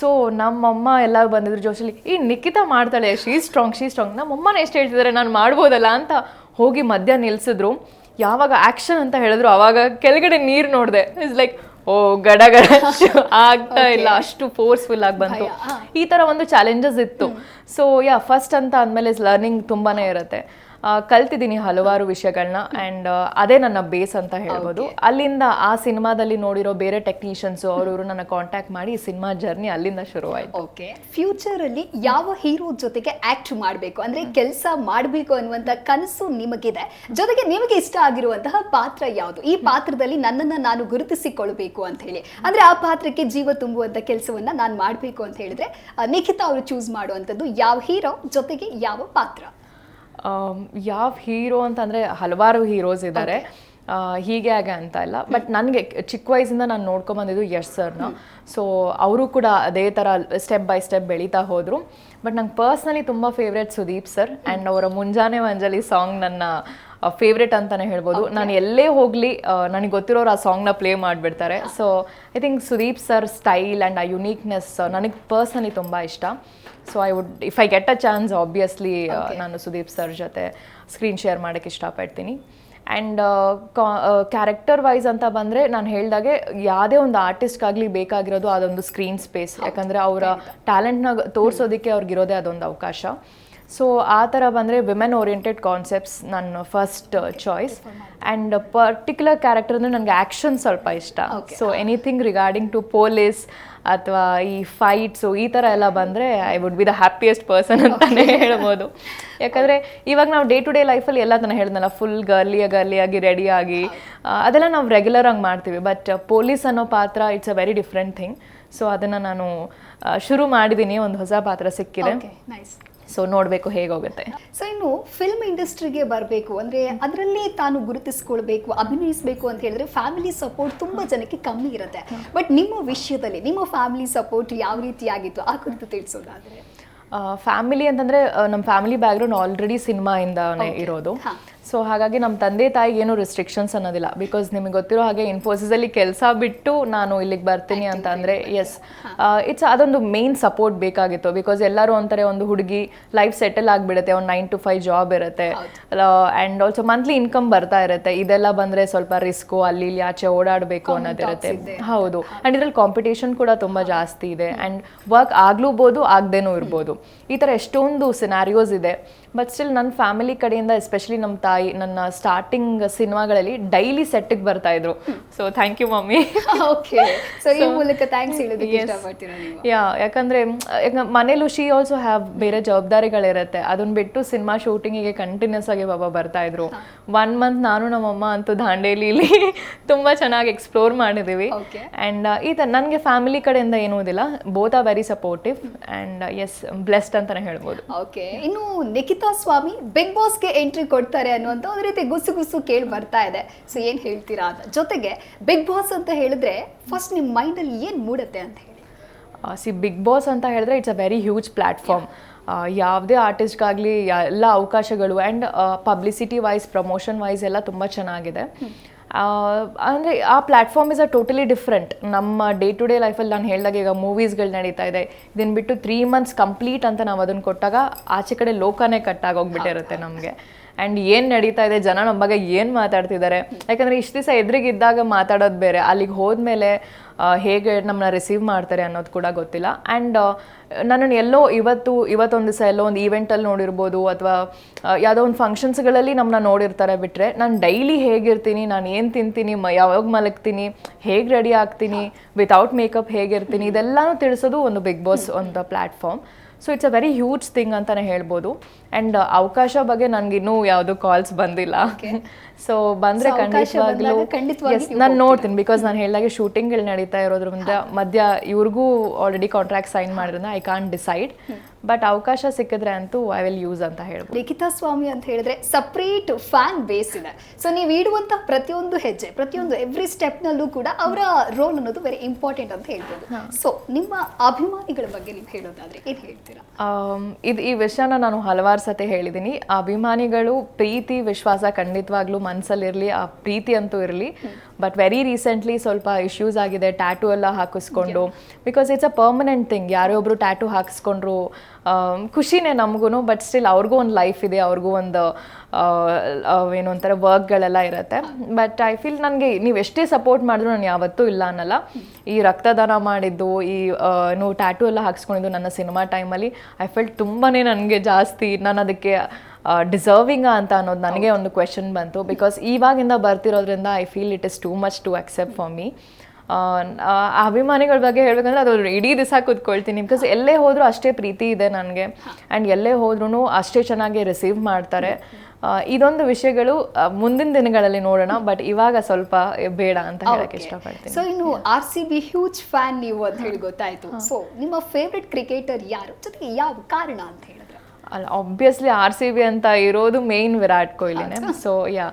ಸೊ ನಮ್ಮಮ್ಮ ಎಲ್ಲರೂ ಬಂದಿದ್ರು ಜೋಶಲ್ಲಿ ಈ ನಿಖಿತಾ ಮಾಡ್ತಾಳೆ ಶೀ ಸ್ಟ್ರಾಂಗ್ ಶೀ ಸ್ಟ್ರಾಂಗ್ ನಮ್ಮಮ್ಮನ ಎಷ್ಟು ಹೇಳ್ತಿದ್ದಾರೆ ನಾನು ಮಾಡ್ಬೋದಲ್ಲ ಅಂತ ಹೋಗಿ ಮಧ್ಯ ನಿಲ್ಸಿದ್ರು. ಯಾವಾಗ ಆ್ಯಕ್ಷನ್ ಅಂತ ಹೇಳಿದ್ರು ಆವಾಗ ಕೆಳಗಡೆ ನೀರು ನೋಡಿದೆ. ಇಸ್ ಲೈಕ್ ಓ ಗಡ ಗಡ ಆಗ್ತಾ ಇಲ್ಲ ಅಷ್ಟು ಫೋರ್ಸ್ಫುಲ್ ಆಗಿ ಬಂತು. ಈ ತರ ಒಂದು ಚಾಲೆಂಜಸ್ ಇತ್ತು. ಸೊ ಯಾ ಫಸ್ಟ್ ಅಂತ ಅಂದಮೇಲೆ ಲರ್ನಿಂಗ್ ತುಂಬಾನೇ ಇರುತ್ತೆ. ಕಲ್ತಿದ್ದೀನಿ ಹಲವಾರು ವಿಷಯಗಳನ್ನ ಆ್ಯಂಡ್ ಅದೇ ನನ್ನ ಬೇಸ್ ಅಂತ ಹೇಳ್ಬೋದು. ಅಲ್ಲಿಂದ ಆ ಸಿನಿಮಾದಲ್ಲಿ ನೋಡಿರೋ ಬೇರೆ ಟೆಕ್ನಿಷಿಯನ್ಸು ಅವರು ನನ್ನ ಕಾಂಟ್ಯಾಕ್ಟ್ ಮಾಡಿ ಈ ಸಿನಿಮಾ ಜರ್ನಿ ಅಲ್ಲಿಂದ ಶುರುವಾಯಿತು. ಓಕೆ ಫ್ಯೂಚರಲ್ಲಿ ಯಾವ ಹೀರೋ ಜೊತೆಗೆ ಆ್ಯಕ್ಟ್ ಮಾಡಬೇಕು? ಅಂದರೆ ಕೆಲಸ ಮಾಡಬೇಕು ಅನ್ನುವಂಥ ಕನಸು ನಿಮಗಿದೆ. ಜೊತೆಗೆ ನಿಮಗೆ ಇಷ್ಟ ಆಗಿರುವಂತಹ ಪಾತ್ರ ಯಾವುದು? ಈ ಪಾತ್ರದಲ್ಲಿ ನನ್ನನ್ನು ನಾನು ಗುರುತಿಸಿಕೊಳ್ಬೇಕು ಅಂತ ಹೇಳಿ. ಅಂದರೆ ಆ ಪಾತ್ರಕ್ಕೆ ಜೀವ ತುಂಬುವಂಥ ಕೆಲಸವನ್ನು ನಾನು ಮಾಡಬೇಕು ಅಂತ ಹೇಳಿದ್ರೆ ನಿಖಿತಾ ಅವರು ಚೂಸ್ ಮಾಡುವಂಥದ್ದು ಯಾವ ಹೀರೋ ಜೊತೆಗೆ ಯಾವ ಪಾತ್ರ? ಯಾವ ಹೀರೋ ಅಂತಂದರೆ ಹಲವಾರು ಹೀರೋಸ್ ಇದ್ದಾರೆ ಹೀಗೆ ಹಾಗೆ ಅಂತ ಇಲ್ಲ. ಬಟ್ ನನಗೆ ಚಿಕ್ಕ ವಯಸ್ಸಿಂದ ನಾನು ನೋಡ್ಕೊಂಬಂದಿದ್ದು ಯಶ್ ಸರ್ನ ಸೊ ಅವರು ಕೂಡ ಅದೇ ಥರ ಸ್ಟೆಪ್ ಬೈ ಸ್ಟೆಪ್ ಬೆಳೀತಾ ಹೋದರು. ಬಟ್ ನಂಗೆ ಪರ್ಸ್ನಲಿ ತುಂಬ ಫೇವ್ರೆಟ್ ಸುದೀಪ್ ಸರ್ ಆ್ಯಂಡ್ ಅವರ ಮುಂಜಾನೆ ಮಂಜಲಿ ಸಾಂಗ್ ನನ್ನ ಫೇವ್ರೆಟ್ ಅಂತಲೇ ಹೇಳ್ಬೋದು. ನಾನು ಎಲ್ಲೇ ಹೋಗಲಿ ನನಗೆ ಗೊತ್ತಿರೋರು ಆ ಸಾಂಗ್ನ ಪ್ಲೇ ಮಾಡಿಬಿಡ್ತಾರೆ. So I think Sudeep sir style and ಆ ಯುನೀಕ್ನೆಸ್ ನನಗೆ ಪರ್ಸ್ನಲಿ ತುಂಬ ಇಷ್ಟ. So I would if I get a chance obviously ನಾನು ಸುದೀಪ್ ಸರ್ ಜೊತೆ ಸ್ಕ್ರೀನ್ ಶೇರ್ ಮಾಡೋಕ್ಕೆ ಇಷ್ಟಪಡ್ತೀನಿ. ಆ್ಯಂಡ್ ಕ್ಯಾರೆಕ್ಟರ್ ವೈಸ್ ಅಂತ ಬಂದರೆ ನಾನು ಹೇಳಿದಾಗೆ ಯಾವುದೇ ಒಂದು ಆರ್ಟಿಸ್ಟ್ಗಾಗಲಿ ಬೇಕಾಗಿರೋದು ಅದೊಂದು ಸ್ಕ್ರೀನ್ ಸ್ಪೇಸ್ ಯಾಕಂದರೆ ಅವರ ಟ್ಯಾಲೆಂಟ್ನ ತೋರಿಸೋದಕ್ಕೆ ಅವ್ರಿಗಿರೋದೇ ಅದೊಂದು ಅವಕಾಶ. ಸೊ ಆ ಥರ ಬಂದರೆ ವಿಮೆನ್ ಓರಿಯೆಂಟೆಡ್ ಕಾನ್ಸೆಪ್ಟ್ಸ್ ನನ್ನ first choice and particular character ಅಂದರೆ ನನಗೆ ಆ್ಯಕ್ಷನ್ ಸ್ವಲ್ಪ ಇಷ್ಟ. So anything regarding to police ಅಥವಾ ಈ ಫೈಟ್ಸು ಈ ಥರ ಎಲ್ಲ ಬಂದರೆ I would be the happiest person ಅಂತಲೇ ಹೇಳ್ಬೋದು. ಯಾಕಂದರೆ ಇವಾಗ ನಾವು ಡೇ ಟು ಡೇ ಲೈಫಲ್ಲಿ ಎಲ್ಲ ತನಕ ಹೇಳ್ದಲ್ಲ ಫುಲ್ ಗರ್ಲಿಯ ಗರ್ಲಿಯಾಗಿ ರೆಡಿಯಾಗಿ ಅದೆಲ್ಲ ನಾವು ರೆಗ್ಯುಲರ್ ಆಗಿ ಮಾಡ್ತೀವಿ. ಬಟ್ ಪೊಲೀಸ್ ಅನ್ನೋ ಪಾತ್ರ it's a very different thing so ಅದನ್ನು ನಾನು ಶುರು ಮಾಡಿದ್ದೀನಿ ಒಂದು ಹೊಸ ಪಾತ್ರ ಸಿಕ್ಕಿದೆ. ಸೊ ನೋಡಬೇಕು ಹೇಗೋಗುತ್ತೆ. ಸೊ ಇನ್ನು ಫಿಲ್ಮ್ ಇಂಡಸ್ಟ್ರಿಗೆ ಬರಬೇಕು ಅಂದ್ರೆ ಅದರಲ್ಲಿ ತಾನು ಗುರುತಿಸ್ಕೊಳ್ಬೇಕು ಅಭಿನಯಿಸಬೇಕು ಅಂತ ಹೇಳಿದ್ರೆ ಫ್ಯಾಮಿಲಿ ಸಪೋರ್ಟ್ ತುಂಬಾ ಜನಕ್ಕೆ ಕಮ್ಮಿ ಇರುತ್ತೆ. ಬಟ್ ನಿಮ್ಮ ವಿಷಯದಲ್ಲಿ ನಿಮ್ಮ ಫ್ಯಾಮಿಲಿ ಸಪೋರ್ಟ್ ಯಾವ ರೀತಿಯಾಗಿತ್ತು? ಆ ಕುರಿತು ತಿಳಿಸೋದಾದ್ರೆ. ಫ್ಯಾಮಿಲಿ ಅಂತಂದರೆ ನಮ್ಮ ಫ್ಯಾಮಿಲಿ ಬ್ಯಾಕ್ಗ್ರೌಂಡ್ ಆಲ್ರೆಡಿ ಸಿನಿಮಾಯಿಂದನೇ ಇರೋದು. ಸೊ ಹಾಗಾಗಿ ನಮ್ಮ ತಂದೆ ತಾಯಿಗೆ ಏನು ರೆಸ್ಟ್ರಿಕ್ಷನ್ಸ್ ಅನ್ನೋದಿಲ್ಲ. ಬಿಕಾಸ್ ನಿಮಗೆ ಗೊತ್ತಿರೋ ಹಾಗೆ ಇನ್ಫೋಸಿಸಲ್ಲಿ ಕೆಲಸ ಬಿಟ್ಟು ನಾನು ಇಲ್ಲಿಗೆ ಬರ್ತೀನಿ ಅಂತ ಅಂದರೆ ಎಸ್ ಇಟ್ಸ್ ಅದೊಂದು ಮೇನ್ ಸಪೋರ್ಟ್ ಬೇಕಾಗಿತ್ತು. ಬಿಕಾಸ್ ಎಲ್ಲರೂ ಅಂತಾರೆ ಒಂದು ಹುಡುಗಿ ಲೈಫ್ ಸೆಟಲ್ ಆಗಿಬಿಡುತ್ತೆ. ಒಂದು ನೈನ್ ಟು ಫೈವ್ ಜಾಬ್ ಇರುತ್ತೆ. ಆ್ಯಂಡ್ ಆಲ್ಸೋ ಮಂತ್ಲಿ ಇನ್ಕಮ್ ಬರ್ತಾ ಇರುತ್ತೆ. ಇದೆಲ್ಲ ಬಂದ್ರೆ ಸ್ವಲ್ಪ ರಿಸ್ಕು ಅಲ್ಲಿ ಇಲ್ಲಿ ಆಚೆ ಓಡಾಡಬೇಕು ಅನ್ನೋದಿರುತ್ತೆ ಹೌದು. ಅಂಡ್ ಇದರಲ್ಲಿ ಕಾಂಪಿಟೇಷನ್ ಕೂಡ ತುಂಬಾ ಜಾಸ್ತಿ ಇದೆ. ಅಂಡ್ ವರ್ಕ್ ಆಗ್ಲೂಬೋದು ಆಗದೇನೂ ಇರ್ಬೋದು. ಈ ಥರ ಎಷ್ಟೊಂದು ಸಿನಾರಿಯೋಸ್ ಇದೆ. ಬಟ್ ಸ್ಟಿಲ್ ನನ್ನ ಫ್ಯಾಮಿಲಿ ಕಡೆಯಿಂದ ಎಸ್ಪೆಷಲಿ ನಮ್ಮ ತಾಯಿ ನನ್ನ ಸ್ಟಾರ್ಟಿಂಗ್ ಸಿನಿಮಾಗಳಲ್ಲಿ ಡೈಲಿ ಸೆಟ್ಟಿಗೆ ಬರ್ತಾ ಇದ್ರು. So thank you mummy okay so ಈ ಮೂಲಕ ಥ್ಯಾಂಕ್ಸ್ ಹೇಳೋದಕ್ಕೆ ಯಾ ಯಾಕಂದ್ರೆ ಮನೇಲೂ ಶಿ ಆಲ್ಸೋ ಹ್ಯಾವ್ ಬೇರೆ ಜವಾಬ್ದಾರಿಗಳಿರುತ್ತೆ. ಅದನ್ನ ಬಿಟ್ಟು ಸಿನಿಮಾ ಶೂಟಿಂಗಿಗೆ ಕಂಟಿನ್ಯೂಸ್ ಆಗಿ ಬಾಬಾ ಬರ್ತಾ ಇದ್ರು. ಒನ್ ಮಂತ್ ನಾನು ನಮ್ಮಮ್ಮ ಅಂತೂ ದಾಂಡೇಲಿಲಿ ತುಂಬ ಚೆನ್ನಾಗಿ ಎಕ್ಸ್ಪ್ಲೋರ್ ಮಾಡಿದ್ದೀವಿ. ಆ್ಯಂಡ್ ಈ ಥರ ನನಗೆ ಫ್ಯಾಮಿಲಿ ಕಡೆಯಿಂದ ಏನೂದಿಲ್ಲ both are very supportive and yes blessed ಅಂತಲೇ ಹೇಳ್ಬೋದು. ಓಕೆ ಇನ್ನು ನಿಖಿತಾ ಸ್ವಾಮಿ ಬಿಗ್ ಬಾಸ್ಗೆ ಎಂಟ್ರಿ ಕೊಡ್ತಾರೆ ಅನ್ನುವಂಥ ಒಂದು ರೀತಿ ಗುಸು ಗುಸು ಕೇಳಿ ಬರ್ತಾ ಇದೆ. ಸೊ ಏನ್ ಹೇಳ್ತೀರಾ ಅಂತ. ಜೊತೆಗೆ ಬಿಗ್ ಬಾಸ್ ಅಂತ ಹೇಳಿದ್ರೆ ಫಸ್ಟ್ ನಿಮ್ಮ ಮೈಂಡಲ್ಲಿ ಏನ್ ಮೂಡುತ್ತೆ ಅಂತ ಹೇಳಿ? ಸಿ ಬಿಗ್ ಬಾಸ್ ಅಂತ ಹೇಳಿದ್ರೆ it's a very huge platform ಯಾವುದೇ ಆರ್ಟಿಸ್ಟ್ಗಾಗಲಿ ಎಲ್ಲ ಅವಕಾಶಗಳು and publicity wise promotion wise ಎಲ್ಲ ತುಂಬ ಚೆನ್ನಾಗಿದೆ. ಅಂದರೆ ಆ platform is a totally different ನಮ್ಮ ಡೇ ಟು ಡೇ ಲೈಫಲ್ಲಿ ನಾನು ಹೇಳಿದಾಗ ಈಗ ಮೂವೀಸ್ಗಳು ನಡೀತಾ ಇದೆ. ಇದನ್ನು ಬಿಟ್ಟು ತ್ರೀ ಮಂತ್ಸ್ ಕಂಪ್ಲೀಟ್ ಅಂತ ನಾವು ಅದನ್ನು ಕೊಟ್ಟಾಗ ಆಚೆ ಕಡೆ ಲೋಕನೇ ಕಟ್ಟಾಗೋಗ್ಬಿಟ್ಟಿರುತ್ತೆ ನಮಗೆ. ಆ್ಯಂಡ್ ಏನು ನಡೀತಾ ಇದೆ ಜನ ನಮ್ಮ ಬಗ್ಗೆ ಏನು ಮಾತಾಡ್ತಿದ್ದಾರೆ? ಯಾಕಂದರೆ ಇಷ್ಟು ದಿವಸ ಎದುರಿಗಿದ್ದಾಗ ಮಾತಾಡೋದು ಬೇರೆ. ಅಲ್ಲಿಗೆ ಹೋದ್ಮೇಲೆ ಹೇಗೆ ನಮ್ಮನ್ನ ರಿಸೀವ್ ಮಾಡ್ತಾರೆ ಅನ್ನೋದು ಕೂಡ ಗೊತ್ತಿಲ್ಲ. ಆ್ಯಂಡ್ ನನ್ನನ್ನು ಎಲ್ಲೋ ಇವತ್ತು, ಇವತ್ತೊಂದು ದಿವಸ ಎಲ್ಲೋ ಒಂದು ಈವೆಂಟಲ್ಲಿ ನೋಡಿರ್ಬೋದು ಅಥವಾ ಯಾವುದೋ ಒಂದು ಫಂಕ್ಷನ್ಸ್ಗಳಲ್ಲಿ ನಮ್ಮನ್ನ ನೋಡಿರ್ತಾರೆ ಬಿಟ್ಟರೆ ನಾನು ಡೈಲಿ ಹೇಗಿರ್ತೀನಿ, ನಾನು ಏನು ತಿಂತೀನಿ, ಮ, ಯಾವಾಗ ಮಲಗ್ತೀನಿ, ಹೇಗೆ ರೆಡಿ ಆಗ್ತೀನಿ ವಿತೌಟ್ ಮೇಕಪ್ ಹೇಗಿರ್ತೀನಿ, ಇದೆಲ್ಲನೂ ತಿಳಿಸೋದು ಒಂದು ಬಿಗ್ ಬಾಸ್ ಒಂದು platform so it's a very huge thing ಅಂತಲೇ ಹೇಳ್ಬೋದು. ಆ್ಯಂಡ್ ಅವಕಾಶ ಬಗ್ಗೆ ನನಗಿನ್ನೂ ಯಾವುದು ಕಾಲ್ಸ್ ಬಂದಿಲ್ಲ. ಸೊ ಬಂದ್ರೆ ಖಂಡಿತವಾಗ್ಲೂ ನಾನು ನೋಡ್ತೀನಿ ಬಿಕಾಸ್ ನಾನು ಹೇಳಿದಾಗೆ ಶೂಟಿಂಗ್ಗಳು ನಡೀತಾ ಇರೋದ್ರಿಂದ ಮಧ್ಯ ಇವ್ರಿಗೂ ಆಲ್ರೆಡಿ ಕಾಂಟ್ರಾಕ್ಟ್ ಸೈನ್ ಮಾಡಿರೋದ್ರಿಂದ ಐ ಕಾಂಟ್ ಡಿಸೈಡ್ ಬಟ್ ಅವಕಾಶ ಸಿಕ್ಕಿದ್ರೆ ಅಂತೂ ಐ ವಿಲ್ ಯೂಸ್ ಅಂತ ಹೇಳ್ಬೋದು. ಲಿಖಿತಾ ಸ್ವಾಮಿ ಅಂತ ಹೇಳಿದ್ರೆ ಸಪ್ರೇಟ್ ಫ್ಯಾನ್ ಬೇಸ್ ಇದೆ. ಸೊ ನೀವು ಇಡುವಂತಹ ಪ್ರತಿಯೊಂದು ಹೆಜ್ಜೆ ಪ್ರತಿಯೊಂದು ಎವ್ರಿ ಸ್ಟೆಪ್ನಲ್ಲೂ ಕೂಡ ಅವರ ರೋಲ್ ಅನ್ನೋದು ವೆರಿ ಇಂಪಾರ್ಟೆಂಟ್ ಅಂತ ಹೇಳ್ಬೋದು. ಸೊ ನಿಮ್ಮ ಅಭಿಮಾನಿಗಳ ಬಗ್ಗೆ ನೀವು ಹೇಳೋದಾದ್ರೆ ಏನ್ ಹೇಳ್ತೀರಾ? ಇದು ಈ ವಿಷಯನ ನಾನು ಹಲವಾರು ಸತಿ ಹೇಳಿದ್ದೀನಿ ಅಭಿಮಾನಿಗಳು ಪ್ರೀತಿ ವಿಶ್ವಾಸ ಖಂಡಿತವಾಗ್ಲೂ ಮನಸ್ಸಲ್ಲಿರಲಿ ಆ ಪ್ರೀತಿ ಅಂತೂ ಇರಲಿ. ಬಟ್ ವೆರಿ ರೀಸೆಂಟ್ಲಿ ಸ್ವಲ್ಪ ಇಶ್ಯೂಸ್ ಆಗಿದೆ ಟ್ಯಾಟೂ ಎಲ್ಲ ಹಾಕಿಸ್ಕೊಂಡು. Because it's a permanent thing ಯಾರೋ ಒಬ್ರು ಟ್ಯಾಟೂ ಹಾಕಿಸ್ಕೊಂಡ್ರು ಖುಷಿನೇ ನಮಗೂ ಬಟ್ ಸ್ಟಿಲ್ ಅವ್ರಿಗೂ ಒಂದು ಲೈಫ್ ಇದೆ ಅವ್ರಿಗೂ ಒಂದು ಏನು ಒಂಥರ ವರ್ಕ್ಗಳೆಲ್ಲ ಇರುತ್ತೆ. ಬಟ್ ಐ ಫೀಲ್ ನನಗೆ ನೀವು ಎಷ್ಟೇ ಸಪೋರ್ಟ್ ಮಾಡಿದ್ರು ನಾನು ಯಾವತ್ತೂ ಇಲ್ಲ ಅನ್ನಲ್ಲ. ಈ ರಕ್ತದಾನ ಮಾಡಿದ್ದು ಈ ನೋ ಏನು ಟ್ಯಾಟೂ ಎಲ್ಲ ಹಾಕಿಸ್ಕೊಂಡಿದ್ದು ನನ್ನ ಸಿನಿಮಾ ಟೈಮಲ್ಲಿ ಐ ಫೆಲ್ಟ್ ತುಂಬಾ ನನಗೆ ಜಾಸ್ತಿ. ನಾನು ಅದಕ್ಕೆ ಡಿಸರ್ವಿಂಗ ಅಂತ ಅನ್ನೋದು ನನಗೆ ಒಂದು ಕ್ವೆಶನ್ ಬಂತು. ಬಿಕಾಸ್ ಇವಾಗಿಂದ ಬರ್ತಿರೋದ್ರಿಂದ I feel it is too much to accept for me ಅಭಿಮಾನಿಗಳ ಬಗ್ಗೆ ಹೇಳ್ಬೇಕಂದ್ರೆ ಅದು ಇಡೀ ದಿವಸ ಕೂತ್ಕೊಳ್ತೀನಿ. ಬಿಕಾಸ್ ಎಲ್ಲೇ ಹೋದರೂ ಅಷ್ಟೇ ಪ್ರೀತಿ ಇದೆ ನನಗೆ. ಆ್ಯಂಡ್ ಎಲ್ಲೇ ಹೋದ್ರೂ ಅಷ್ಟೇ ಚೆನ್ನಾಗಿ ರಿಸೀವ್ ಮಾಡ್ತಾರೆ. ಇದೊಂದು ವಿಷಯಗಳು ಮುಂದಿನ ದಿನಗಳಲ್ಲಿ ನೋಡೋಣ. ಬಟ್ ಇವಾಗ ಸ್ವಲ್ಪ ಬೇಡ ಅಂತ ಹೇಳಕ್ಕೆ ಇಷ್ಟಪಡ್ತೀನಿ. ಸೊ ಇನ್ನು R C B huge fan ನೀವು ಅಂತ ಹೇಳಿ ಗೊತ್ತಾಯ್ತು. ಸೊ ನಿಮ್ಮ ಫೇವ್ರೆಟ್ ಕ್ರಿಕೆಟರ್ ಯಾರು? ಜೊತೆಗೆ ಯಾವ ಕಾರಣ ಅಂತ ಹೇಳಿದ್ರೆ ಅಲ್ಲ ಆಬ್ವಿಯಸ್ಲಿ ಆರ್ ಸಿ ಬಿ ಅಂತ ಇರೋದು main Virat ಕೊಹ್ಲಿನೇ. So yeah